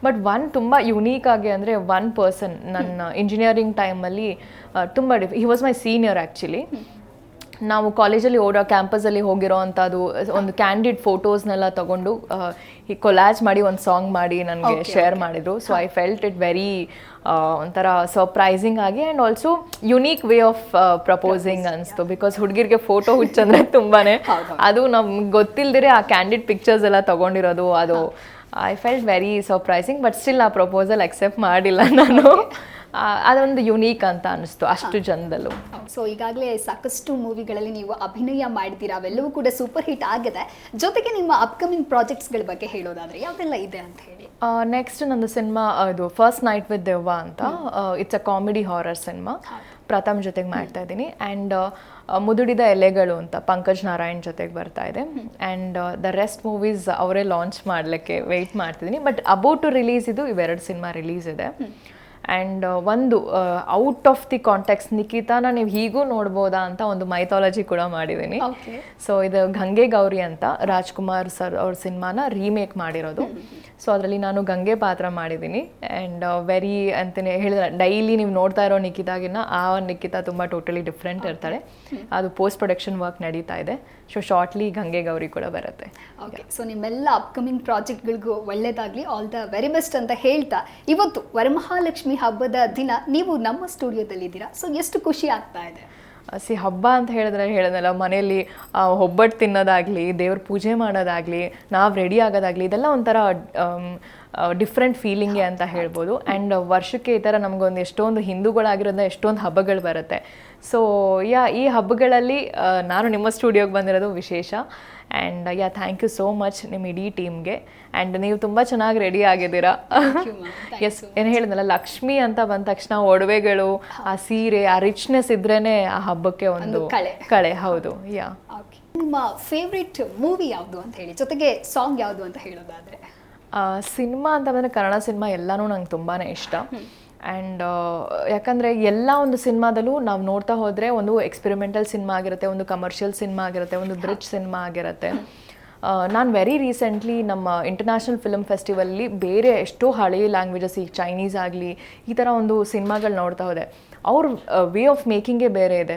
ಬಟ್ ಒನ್ ತುಂಬ ಯುನೀಕ್ ಆಗಿ ಅಂದರೆ ಒನ್ ಪರ್ಸನ್ ನನ್ನ ಇಂಜಿನಿಯರಿಂಗ್ ಟೈಮಲ್ಲಿ ತುಂಬ ಡಿಫ್ he was my senior actually ನಾವು ಕಾಲೇಜಲ್ಲಿ ಓಡೋ ಕ್ಯಾಂಪಸಲ್ಲಿ ಹೋಗಿರೋ ಅಂಥದ್ದು ಒಂದು ಕ್ಯಾಂಡಿಡ್ ಫೋಟೋಸ್ನೆಲ್ಲ ತೊಗೊಂಡು ಈ ಕೊಲಾಜ್ ಮಾಡಿ ಒಂದು ಸಾಂಗ್ ಮಾಡಿ ನನಗೆ ಶೇರ್ ಮಾಡಿದ್ರು. So I felt it very ಒಂಥರ ಸರ್ಪ್ರೈಸಿಂಗ್ ಆಗಿ and also unique way of proposing ಅನಿಸ್ತು. ಬಿಕಾಸ್ ಹುಡುಗಿರಿಗೆ ಫೋಟೋ ಹುಚ್ಚಂದ್ರೆ ತುಂಬಾ ಅದು ನಮ್ಗೆ ಗೊತ್ತಿಲ್ಲದಿರೇ ಆ ಕ್ಯಾಂಡಿಡ್ ಪಿಕ್ಚರ್ಸ್ ಎಲ್ಲ ತಗೊಂಡಿರೋದು ಅದು I felt very surprising but still ಆ ಪ್ರಪೋಸಲ್ ಅಕ್ಸೆಪ್ಟ್ ಮಾಡಿಲ್ಲ ನಾನು. ಅದೊಂದು ಯುನೀಕ್ ಅಂತ ಅನಿಸ್ತು ಅಷ್ಟು ಜನದಲ್ಲೂ. ಸೊ ಈಗಾಗಲೇ ಸಾಕಷ್ಟು ಮೂವಿಗಳಲ್ಲಿ ನೀವು ಅಭಿನಯ ಮಾಡಿದ್ದೀರಾ ಅವೆಲ್ಲವೂ ಕೂಡ ಸೂಪರ್ ಹಿಟ್ ಆಗಿದೆ. ಜೊತೆಗೆ ನಿಮ್ಮ ಅಪ್ಕಮಿಂಗ್ ಪ್ರಾಜೆಕ್ಟ್ಸ್ಗಳ ಬಗ್ಗೆ ಹೇಳೋದಾದ್ರೆ ಯಾವುದೆಲ್ಲ ಇದೆ ಅಂತ ಹೇಳಿ. ನೆಕ್ಸ್ಟ್ ನಂದು ಸಿನಿಮಾ ಇದು ಫಸ್ಟ್ ನೈಟ್ ವಿತ್ ದೆವ್ವ ಅಂತ. It's a comedy horror cinema Pratham ಜೊತೆಗೆ ಮಾಡ್ತಾ ಇದ್ದೀನಿ. ಆ್ಯಂಡ್ ಮುದುಡಿದ ಎಲೆಗಳು ಅಂತ ಪಂಕಜ್ ನಾರಾಯಣ್ ಜೊತೆಗೆ ಬರ್ತಾ ಇದೆ. ಆ್ಯಂಡ್ ದ ರೆಸ್ಟ್ ಮೂವೀಸ್ ಅವರೇ ಲಾಂಚ್ ಮಾಡಲಿಕ್ಕೆ ವೆಯ್ಟ್ ಮಾಡ್ತಿದ್ದೀನಿ. ಬಟ್ ಅಬೌಟ್ ಟು ರಿಲೀಸ್ ಇದು ಇವೆರಡು ಸಿನಿಮಾ ರಿಲೀಸ್ ಇದೆ. ಆ್ಯಂಡ್ ಒಂದು ಔಟ್ ಆಫ್ ದಿ ಕಾಂಟ್ಯಾಕ್ಸ್ ನಿಖಿತಾನ ನೀವು ಹೀಗೂ ನೋಡ್ಬೋದಾ ಅಂತ ಒಂದು ಮೈಥಾಲಜಿ ಕೂಡ ಮಾಡಿದ್ದೀನಿ. ಸೊ ಇದು ಗಂಗೆ ಗೌರಿ ಅಂತ ರಾಜ್ಕುಮಾರ್ ಸರ್ ಅವ್ರ ಸಿನಿಮಾನ ರೀಮೇಕ್ ಮಾಡಿರೋದು. ಸೊ ಅದರಲ್ಲಿ ನಾನು ಗಂಗೆ ಪಾತ್ರ ಮಾಡಿದ್ದೀನಿ. ಆ್ಯಂಡ್ ವೆರಿ ಅಂತಲೇ ಹೇಳಿದ್ರೆ ಡೈಲಿ ನೀವು ನೋಡ್ತಾ ಇರೋ ನಿಖಿತಾಗಿನ ಆ ನಿಖಿತಾ ತುಂಬ ಟೋಟಲಿ ಡಿಫ್ರೆಂಟ್ ಇರ್ತಾಳೆ. ಅದು ಪೋಸ್ಟ್ ಪ್ರೊಡಕ್ಷನ್ ವರ್ಕ್ ನಡೀತಾ ಇದೆ. ಸೊ ಶಾರ್ಟ್ಲಿ ಗಂಗೆ ಗೌರಿ ಕೂಡ ಬರುತ್ತೆ. ಓಕೆ ಸೊ ನಿಮ್ಮೆಲ್ಲ ಅಪ್ಕಮಿಂಗ್ ಪ್ರಾಜೆಕ್ಟ್ಗಳಿಗೂ ಒಳ್ಳೇದಾಗಲಿ. ಆಲ್ ದ ವೆರಿ ಬೆಸ್ಟ್ ಅಂತ ಹೇಳ್ತಾ. ಇವತ್ತು ವರಮಹಾಲಕ್ಷ್ಮಿ ಹಬ್ಬದ ದಿನ. ನೀವು ನಮ್ಮ ಸ್ಟುಡಿಯೋದಲ್ಲಿದ್ದೀರಾ ಸೊ ಎಷ್ಟು ಖುಷಿ ಆಗ್ತಾ ಇದೆ? ಸಿ ಹಬ್ಬ ಅಂತ ಹೇಳಿದ್ರೆ ಹೇಳಿದ್ನಲ್ಲ ಮನೆಯಲ್ಲಿ ಒಬ್ಬಟ್ಟು ತಿನ್ನೋದಾಗಲಿ ದೇವ್ರ ಪೂಜೆ ಮಾಡೋದಾಗಲಿ ನಾವು ರೆಡಿ ಆಗೋದಾಗಲಿ ಇದೆಲ್ಲ ಒಂಥರ ಡಿಫ್ರೆಂಟ್ ಫೀಲಿಂಗೇ ಅಂತ ಹೇಳ್ಬೋದು. ಆ್ಯಂಡ್ ವರ್ಷಕ್ಕೆ ಈ ಥರ ನಮಗೊಂದು ಎಷ್ಟೊಂದು ಹಿಂದೂಗಳಾಗಿರೋದ್ರಿಂದ ಎಷ್ಟೊಂದು ಹಬ್ಬಗಳು ಬರುತ್ತೆ. ಸೊ ಯಾ ಈ ಹಬ್ಬಗಳಲ್ಲಿ ನಾನು ನಿಮ್ಮ ಸ್ಟುಡಿಯೋಗೆ ಬಂದಿರೋದು ವಿಶೇಷ. And yeah thank you so much ನಿಮ್ಮ ಇಡೀ ಟೀಮ್ಗೆ. ಆ್ಯಂಡ್ ನೀವು ತುಂಬ ಚೆನ್ನಾಗಿ ರೆಡಿ ಆಗಿದ್ದೀರಾ. ಎಸ್ ಏನು ಹೇಳಿದ್ನಲ್ಲ ಲಕ್ಷ್ಮಿ ಅಂತ ಬಂದ ತಕ್ಷಣ ಒಡವೆಗಳು ಆ ಸೀರೆ ಆ ರಿಚ್ನೆಸ್ ಇದ್ರೇ ಆ ಹಬ್ಬಕ್ಕೆ ಒಂದು ಕಳೆ. ಕಳೆ ಹೌದು ಯಾ ನಿಮ್ಮ ಫೇವ್ರೆಟ್ ಮೂವಿ ಯಾವುದು ಅಂತ ಹೇಳಿ ಜೊತೆಗೆ ಸಾಂಗ್ ಯಾವುದು ಅಂತ ಹೇಳೋದಾದ್ರೆ? ಸಿನಿಮಾ ಅಂತ ಬಂದರೆ ಕನ್ನಡ ಸಿನಿಮಾ ಎಲ್ಲನೂ ನಂಗೆ ತುಂಬಾ ಇಷ್ಟ. ಆ್ಯಂಡ್ ಯಾಕಂದರೆ ಎಲ್ಲ ಒಂದು ಸಿನಿಮಾದಲ್ಲೂ ನಾವು ನೋಡ್ತಾ ಹೋದರೆ ಒಂದು ಎಕ್ಸ್ಪೆರಿಮೆಂಟಲ್ ಸಿನಿಮಾ ಆಗಿರುತ್ತೆ, ಒಂದು ಕಮರ್ಷಿಯಲ್ ಸಿನಿಮಾ ಆಗಿರುತ್ತೆ, ಒಂದು ಬ್ರಿಡ್ಜ್ ಸಿನಿಮಾ ಆಗಿರುತ್ತೆ. ನಾನು ವೆರಿ ರೀಸೆಂಟ್ಲಿ ನಮ್ಮ ಇಂಟರ್ನ್ಯಾಷನಲ್ ಫಿಲ್ಮ್ ಫೆಸ್ಟಿವಲ್ಲಿ ಬೇರೆ ಎಷ್ಟೋ ಹಳೆಯ ಲ್ಯಾಂಗ್ವೇಜಸ್ ಈಗ ಚೈನೀಸ್ ಆಗಲಿ, ಈ ಥರ ಒಂದು ಸಿನಿಮಾಗಳು ನೋಡ್ತಾ ಹೋದೆ. ಅವ್ರ ವೇ ಆಫ್ ಮೇಕಿಂಗೇ ಬೇರೆ ಇದೆ.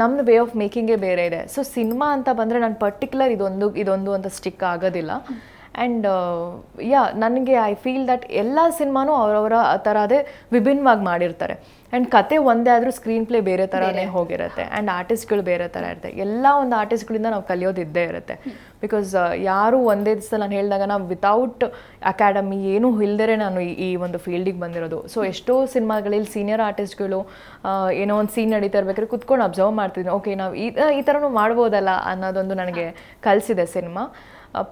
ನಮ್ಮದು ವೇ ಆಫ್ ಮೇಕಿಂಗೇ ಬೇರೆ ಇದೆ. ಸೊ ಸಿನಿಮಾ ಅಂತ ಬಂದರೆ ನಾನು ಪರ್ಟಿಕ್ಯುಲರ್ ಇದೊಂದು ಇದೊಂದು ಅಂತ ಸ್ಟಿಕ್ ಆಗೋದಿಲ್ಲ. ಆ್ಯಂಡ್ ಯಾ ನನಗೆ ಐ ಫೀಲ್ ದಟ್ ಎಲ್ಲ ಸಿನಿಮಾನೂ ಅವರವರ ಥರ ಅದೇ ವಿಭಿನ್ನವಾಗಿ ಮಾಡಿರ್ತಾರೆ. ಆ್ಯಂಡ್ ಕತೆ ಒಂದೇ ಆದರೂ ಸ್ಕ್ರೀನ್ ಪ್ಲೇ ಬೇರೆ ಥರನೇ ಹೋಗಿರುತ್ತೆ. ಆ್ಯಂಡ್ ಆರ್ಟಿಸ್ಟ್ಗಳು ಬೇರೆ ಥರ ಇರುತ್ತೆ. ಎಲ್ಲ ಒಂದು ಆರ್ಟಿಸ್ಟ್ಗಳಿಂದ ನಾವು ಕಲಿಯೋದು ಇದ್ದೇ ಇರುತ್ತೆ ಬಿಕಾಸ್ ಯಾರು ಒಂದೇ ದಿವಸ ನಾನು ಹೇಳಿದಾಗ ನಾವು ವಿತೌಟ್ ಅಕಾಡೆಮಿ ಏನೂ ಇಲ್ಲದೇ ನಾನು ಈ- ಈ ಒಂದು ಫೀಲ್ಡಿಗೆ ಬಂದಿರೋದು. ಸೊ ಎಷ್ಟೋ ಸಿನಿಮಾಗಳಲ್ಲಿ ಸೀನಿಯರ್ ಆರ್ಟಿಸ್ಟ್ಗಳು ಏನೋ ಒಂದು ಸೀನ್ ನಡೀತಾ ಇರ್ಬೇಕಾದ್ರೆ ಕುತ್ಕೊಂಡು ಅಬ್ಸರ್ವ್ ಮಾಡ್ತಿದ್ದೀನಿ ಓಕೆ ನಾವು ಈ ಈ ಥರನೂ ಮಾಡ್ಬೋದಲ್ಲ ಅನ್ನೋದೊಂದು ನನಗೆ ಕಲಿಸಿದೆ ಸಿನಿಮಾ.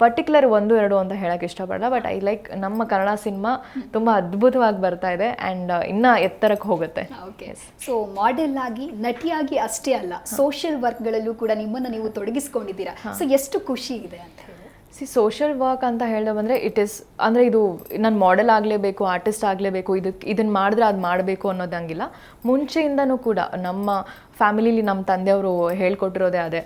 ಪರ್ಟಿಕ್ಯುಲರ್ ಒಂದು ಎರಡು ಅಂತ ಹೇಳಕ್ಕೆ ಇಷ್ಟಪಡಲ್ಲ ಬಟ್ ಐ ಲೈಕ್ ನಮ್ಮ ಕನ್ನಡ ಸಿನಿಮಾ ತುಂಬ ಅದ್ಭುತವಾಗಿ ಬರ್ತಾ ಇದೆ ಆ್ಯಂಡ್ ಇನ್ನೂ ಎತ್ತರಕ್ಕೆ ಹೋಗುತ್ತೆ. ಓಕೆ ಸೊ ಮಾಡೆಲ್ ಆಗಿ ನಟಿಯಾಗಿ ಅಷ್ಟೇ ಅಲ್ಲ ಸೋಷಿಯಲ್ ವರ್ಕ್ಗಳಲ್ಲೂ ಕೂಡ ನಿಮ್ಮನ್ನ ನೀವು ತೊಡಗಿಸ್ಕೊಂಡಿದ್ದೀರಾ? ಸೊ ಎಷ್ಟು ಖುಷಿ ಇದೆ ಅಂತ ಹೇಳಿ. ಸಿ ಸೋಷಿಯಲ್ ವರ್ಕ್ ಅಂತ ಹೇಳ್ದೆ ಬಂದರೆ ಇಟ್ ಇಸ್ ಅಂದರೆ ಇದು ನಾನು ಮಾಡೆಲ್ ಆಗಲೇಬೇಕು ಆರ್ಟಿಸ್ಟ್ ಆಗಲೇಬೇಕು ಇದಕ್ಕೆ ಇದನ್ನು ಮಾಡಿದ್ರೆ ಅದು ಮಾಡಬೇಕು ಅನ್ನೋದಂಗಿಲ್ಲ ಮುಂಚೆಯಿಂದನೂ ಕೂಡ ನಮ್ಮ ಫ್ಯಾಮಿಲಿಲಿ ನಮ್ಮ ತಂದೆಯವರು ಹೇಳ್ಕೊಟ್ಟಿರೋದೇ ಅದೇ.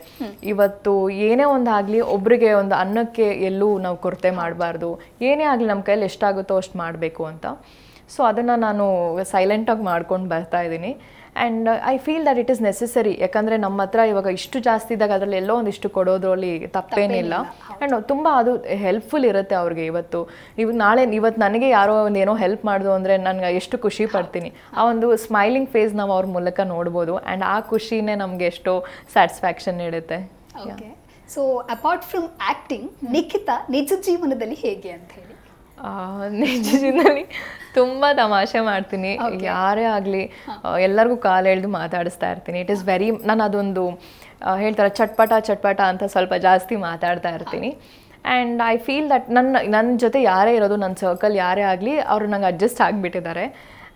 ಇವತ್ತು ಏನೇ ಒಂದು ಆಗಲಿ ಒಬ್ರಿಗೆ ಒಂದು ಅನ್ನಕ್ಕೆ ಎಲ್ಲೂ ನಾವು ಕೊರತೆ ಮಾಡಬಾರ್ದು. ಏನೇ ಆಗಲಿ ನಮ್ಮ ಕೈಯಲ್ಲಿ ಎಷ್ಟಾಗುತ್ತೋ ಅಷ್ಟು ಮಾಡಬೇಕು ಅಂತ. ಸೊ ಅದನ್ನು ನಾನು ಸೈಲೆಂಟಾಗಿ ಮಾಡ್ಕೊಂಡು ಬರ್ತಾ ಇದ್ದೀನಿ. And I feel that it is necessary ಯಾಕಂದರೆ ನಮ್ಮ ಹತ್ರ ಇವಾಗ ಇಷ್ಟು ಜಾಸ್ತಿ ಇದ್ದಾಗ ಅದರಲ್ಲಿ ಎಲ್ಲೋ ಒಂದಿಷ್ಟು ಕೊಡೋದ್ರಲ್ಲಿ ತಪ್ಪೇನಿಲ್ಲ. ಆ್ಯಂಡ್ ತುಂಬ ಅದು ಹೆಲ್ಪ್ಫುಲ್ ಇರುತ್ತೆ ಅವ್ರಿಗೆ ಇವತ್ತು. ಇವ್ ನಾಳೆ ಇವತ್ತು ನನಗೆ ಯಾರೋ ಒಂದು ಏನೋ ಹೆಲ್ಪ್ ಮಾಡಿದ್ರು ಅಂದರೆ ನನಗೆ ಎಷ್ಟು ಖುಷಿ ಪಡ್ತೀನಿ. ಆ ಒಂದು ಸ್ಮೈಲಿಂಗ್ ಫೇಸ್ ನಾವು ಅವ್ರ ಮೂಲಕ ನೋಡ್ಬೋದು. ಆ್ಯಂಡ್ ಆ ಖುಷಿನೇ ನಮಗೆ ಎಷ್ಟೋ ಸ್ಯಾಟಿಸ್ಫ್ಯಾಕ್ಷನ್ ನೀಡುತ್ತೆ okay so apart from acting Nikhita ನಿಜ ಜೀವನದಲ್ಲಿ ಹೇಗೆ ಅಂತ ಹೇಳಿ? ನಿಜ ಜೀವನದಲ್ಲಿ ತುಂಬ ತಮಾಷೆ ಮಾಡ್ತೀನಿ. ಯಾರೇ ಆಗಲಿ ಎಲ್ಲರಿಗೂ ಕಾಲು ಎಳೆದು ಮಾತಾಡಿಸ್ತಾ ಇರ್ತೀನಿ. ಇಟ್ ಇಸ್ ವೆರಿ ನಾನು ಅದೊಂದು ಹೇಳ್ತಾರೆ ಚಟ್ಪಟ ಚಟ್ಪಟ ಅಂತ ಸ್ವಲ್ಪ ಜಾಸ್ತಿ ಮಾತಾಡ್ತಾ ಇರ್ತೀನಿ. ಆ್ಯಂಡ್ ಐ ಫೀಲ್ ದಟ್ ನನ್ನ ನನ್ನ ಜೊತೆ ಯಾರೇ ಇರೋದು ನನ್ನ ಸರ್ಕಲ್ ಯಾರೇ ಆಗಲಿ ಅವರು ನಂಗೆ ಅಡ್ಜಸ್ಟ್ ಆಗಿಬಿಟ್ಟಿದ್ದಾರೆ.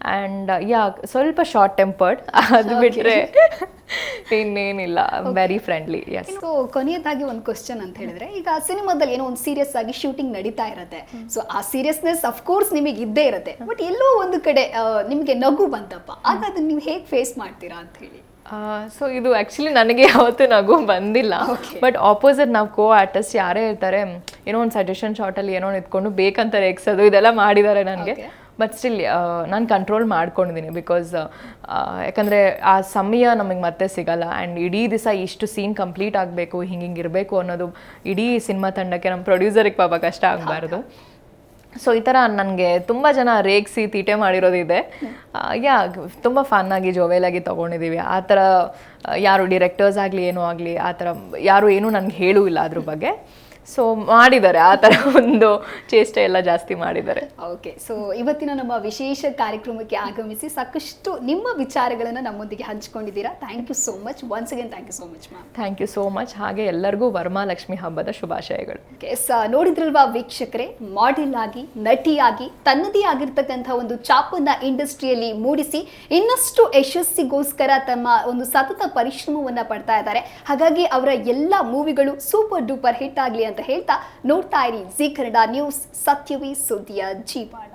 ಆ್ಯಂಡ್ ಯಾ ಸ್ವಲ್ಪ ಶಾರ್ಟ್ ಟೆಂಪರ್ಡ್ ಅದು ಬಿಟ್ಟರೆ ಇನ್ನೇನಿಲ್ಲ. ವೆರಿ ಫ್ರೆಂಡ್ಲಿ ಎಸ್ ಸೊ ಕೊನೆಯದಾಗಿ ಒಂದು ಕ್ವಶನ್ ಅಂತ ಹೇಳಿದ್ರೆ ಈಗ ಸಿನಿಮಾದಲ್ಲಿ ಏನೋ ಒಂದು ಸೀರಿಯಸ್ ಆಗಿ ಶೂಟಿಂಗ್ ನಡೀತಾ ಇರುತ್ತೆ. ಸೊ ಆ ಸೀರಿಯಸ್ನೆಸ್ ಕೋರ್ಸ್ ನಿಮಗೆ ಇದ್ದೇ ಇರುತ್ತೆ. ಬಟ್ ಎಲ್ಲೋ ಒಂದು ಕಡೆ ನಿಮಗೆ ನಗು ಬಂತಪ್ಪ. ಆಗ ಅದನ್ನ ನೀವು ಹೇಗೆ ಫೇಸ್ ಮಾಡ್ತೀರಾ ಅಂತ ಹೇಳಿ. ಸೊ ಇದು ಆ್ಯಕ್ಚುಲಿ ನನಗೆ ಯಾವತ್ತೂ ನಗು ಬಂದಿಲ್ಲ. ಬಟ್ ಆಪೋಸಿಟ್ ನಾವು ಕೋ ಆರ್ಟಿಸ್ಟ್ ಯಾರೇ ಇರ್ತಾರೆ ಏನೋ ಒಂದು ಸಜೆಷನ್ ಶಾರ್ಟಲ್ಲಿ ಏನೋ ಇದ್ಕೊಂಡು ಬೇಕಂತ ಎಕ್ಸೋದು ಇದೆಲ್ಲ ಮಾಡಿದ್ದಾರೆ ನನಗೆ. ಬಟ್ ಸ್ಟಿಲ್ ನಾನು ಕಂಟ್ರೋಲ್ ಮಾಡ್ಕೊಂಡಿದ್ದೀನಿ ಬಿಕಾಸ್ ಯಾಕಂದರೆ ಆ ಸಮಯ ನಮಗೆ ಮತ್ತೆ ಸಿಗಲ್ಲ. ಆ್ಯಂಡ್ ಇಡೀ ದಿವಸ ಇಷ್ಟು ಸೀನ್ ಕಂಪ್ಲೀಟ್ ಆಗಬೇಕು ಹಿಂಗೆ ಹಿಂಗೆ ಇರಬೇಕು ಅನ್ನೋದು ಇಡೀ ಸಿನಿಮಾ ತಂಡಕ್ಕೆ ನಮ್ಮ ಪ್ರೊಡ್ಯೂಸರಿಗೆ ಪಾಪ ಕಷ್ಟ ಆಗಬಾರ್ದು. ಸೊ ಈ ಥರ ನನಗೆ ತುಂಬ ಜನ ರೇಗಿಸಿ ತೀಟೆ ಮಾಡಿರೋದಿದೆ. ಯಾ ತುಂಬ ಫನ್ನಾಗಿ ಜೋವೆಲಾಗಿ ತೊಗೊಂಡಿದ್ದೀವಿ ಆ ಥರ ಯಾರು ಡಿರೆಕ್ಟರ್ಸ್ ಆಗಲಿ ಏನೂ ಆಗಲಿ ಆ ಥರ ಯಾರು ಏನೂ ನನಗೆ ಹೇಳೂ ಇಲ್ಲ ಅದ್ರ ಬಗ್ಗೆ. ಸೊ ಮಾಡಿದ್ದಾರೆ ಆ ತರ ಒಂದು ಚೇಷ್ಟೆ ಎಲ್ಲ ಜಾಸ್ತಿ ಮಾಡಿದ್ದಾರೆ. ಓಕೆ ಸೊ ಇವತ್ತಿನ ನಮ್ಮ ವಿಶೇಷ ಕಾರ್ಯಕ್ರಮಕ್ಕೆ ಆಗಮಿಸಿ ಸಾಕಷ್ಟು ನಿಮ್ಮ ವಿಚಾರಗಳನ್ನು ನಮ್ಮೊಂದಿಗೆ ಹಂಚಿಕೊಂಡಿದ್ದೀರಾ. Thank you so much once again thank you so much ma'am thank you so much ಹಾಗೆ ಎಲ್ಲರಿಗೂ ವರ್ಮಾಲಕ್ಷ್ಮಿ ಹಬ್ಬದ ಶುಭಾಶಯಗಳು. ಎಸ್ ನೋಡಿದ್ರಲ್ವಾ ವೀಕ್ಷಕರೇ ಮಾಡೆಲ್ ಆಗಿ ನಟಿಯಾಗಿ ತನ್ನದೇ ಆಗಿರ್ತಕ್ಕಂಥ ಒಂದು ಚಾಪನ್ನ ಇಂಡಸ್ಟ್ರಿಯಲ್ಲಿ ಮೂಡಿಸಿ ಇನ್ನಷ್ಟು ಯಶಸ್ಸಿಗೋಸ್ಕರ ತಮ್ಮ ಒಂದು ಸತತ ಪರಿಶ್ರಮವನ್ನ ಪಡ್ತಾ ಇದ್ದಾರೆ. ಹಾಗಾಗಿ ಅವರ ಎಲ್ಲ ಮೂವಿಗಳು ಸೂಪರ್ ಡೂಪರ್ ಹಿಟ್ ಆಗಲಿ ಅಂತ ಹೇಳ್ತಾ ನೋಡ್ತಾ ಇರಿ ಜೀ ಕನ್ನಡ ನ್ಯೂಸ್ ಸತ್ಯವೇ ಸುದ್ದಿಯ ಜೀವಾಳ.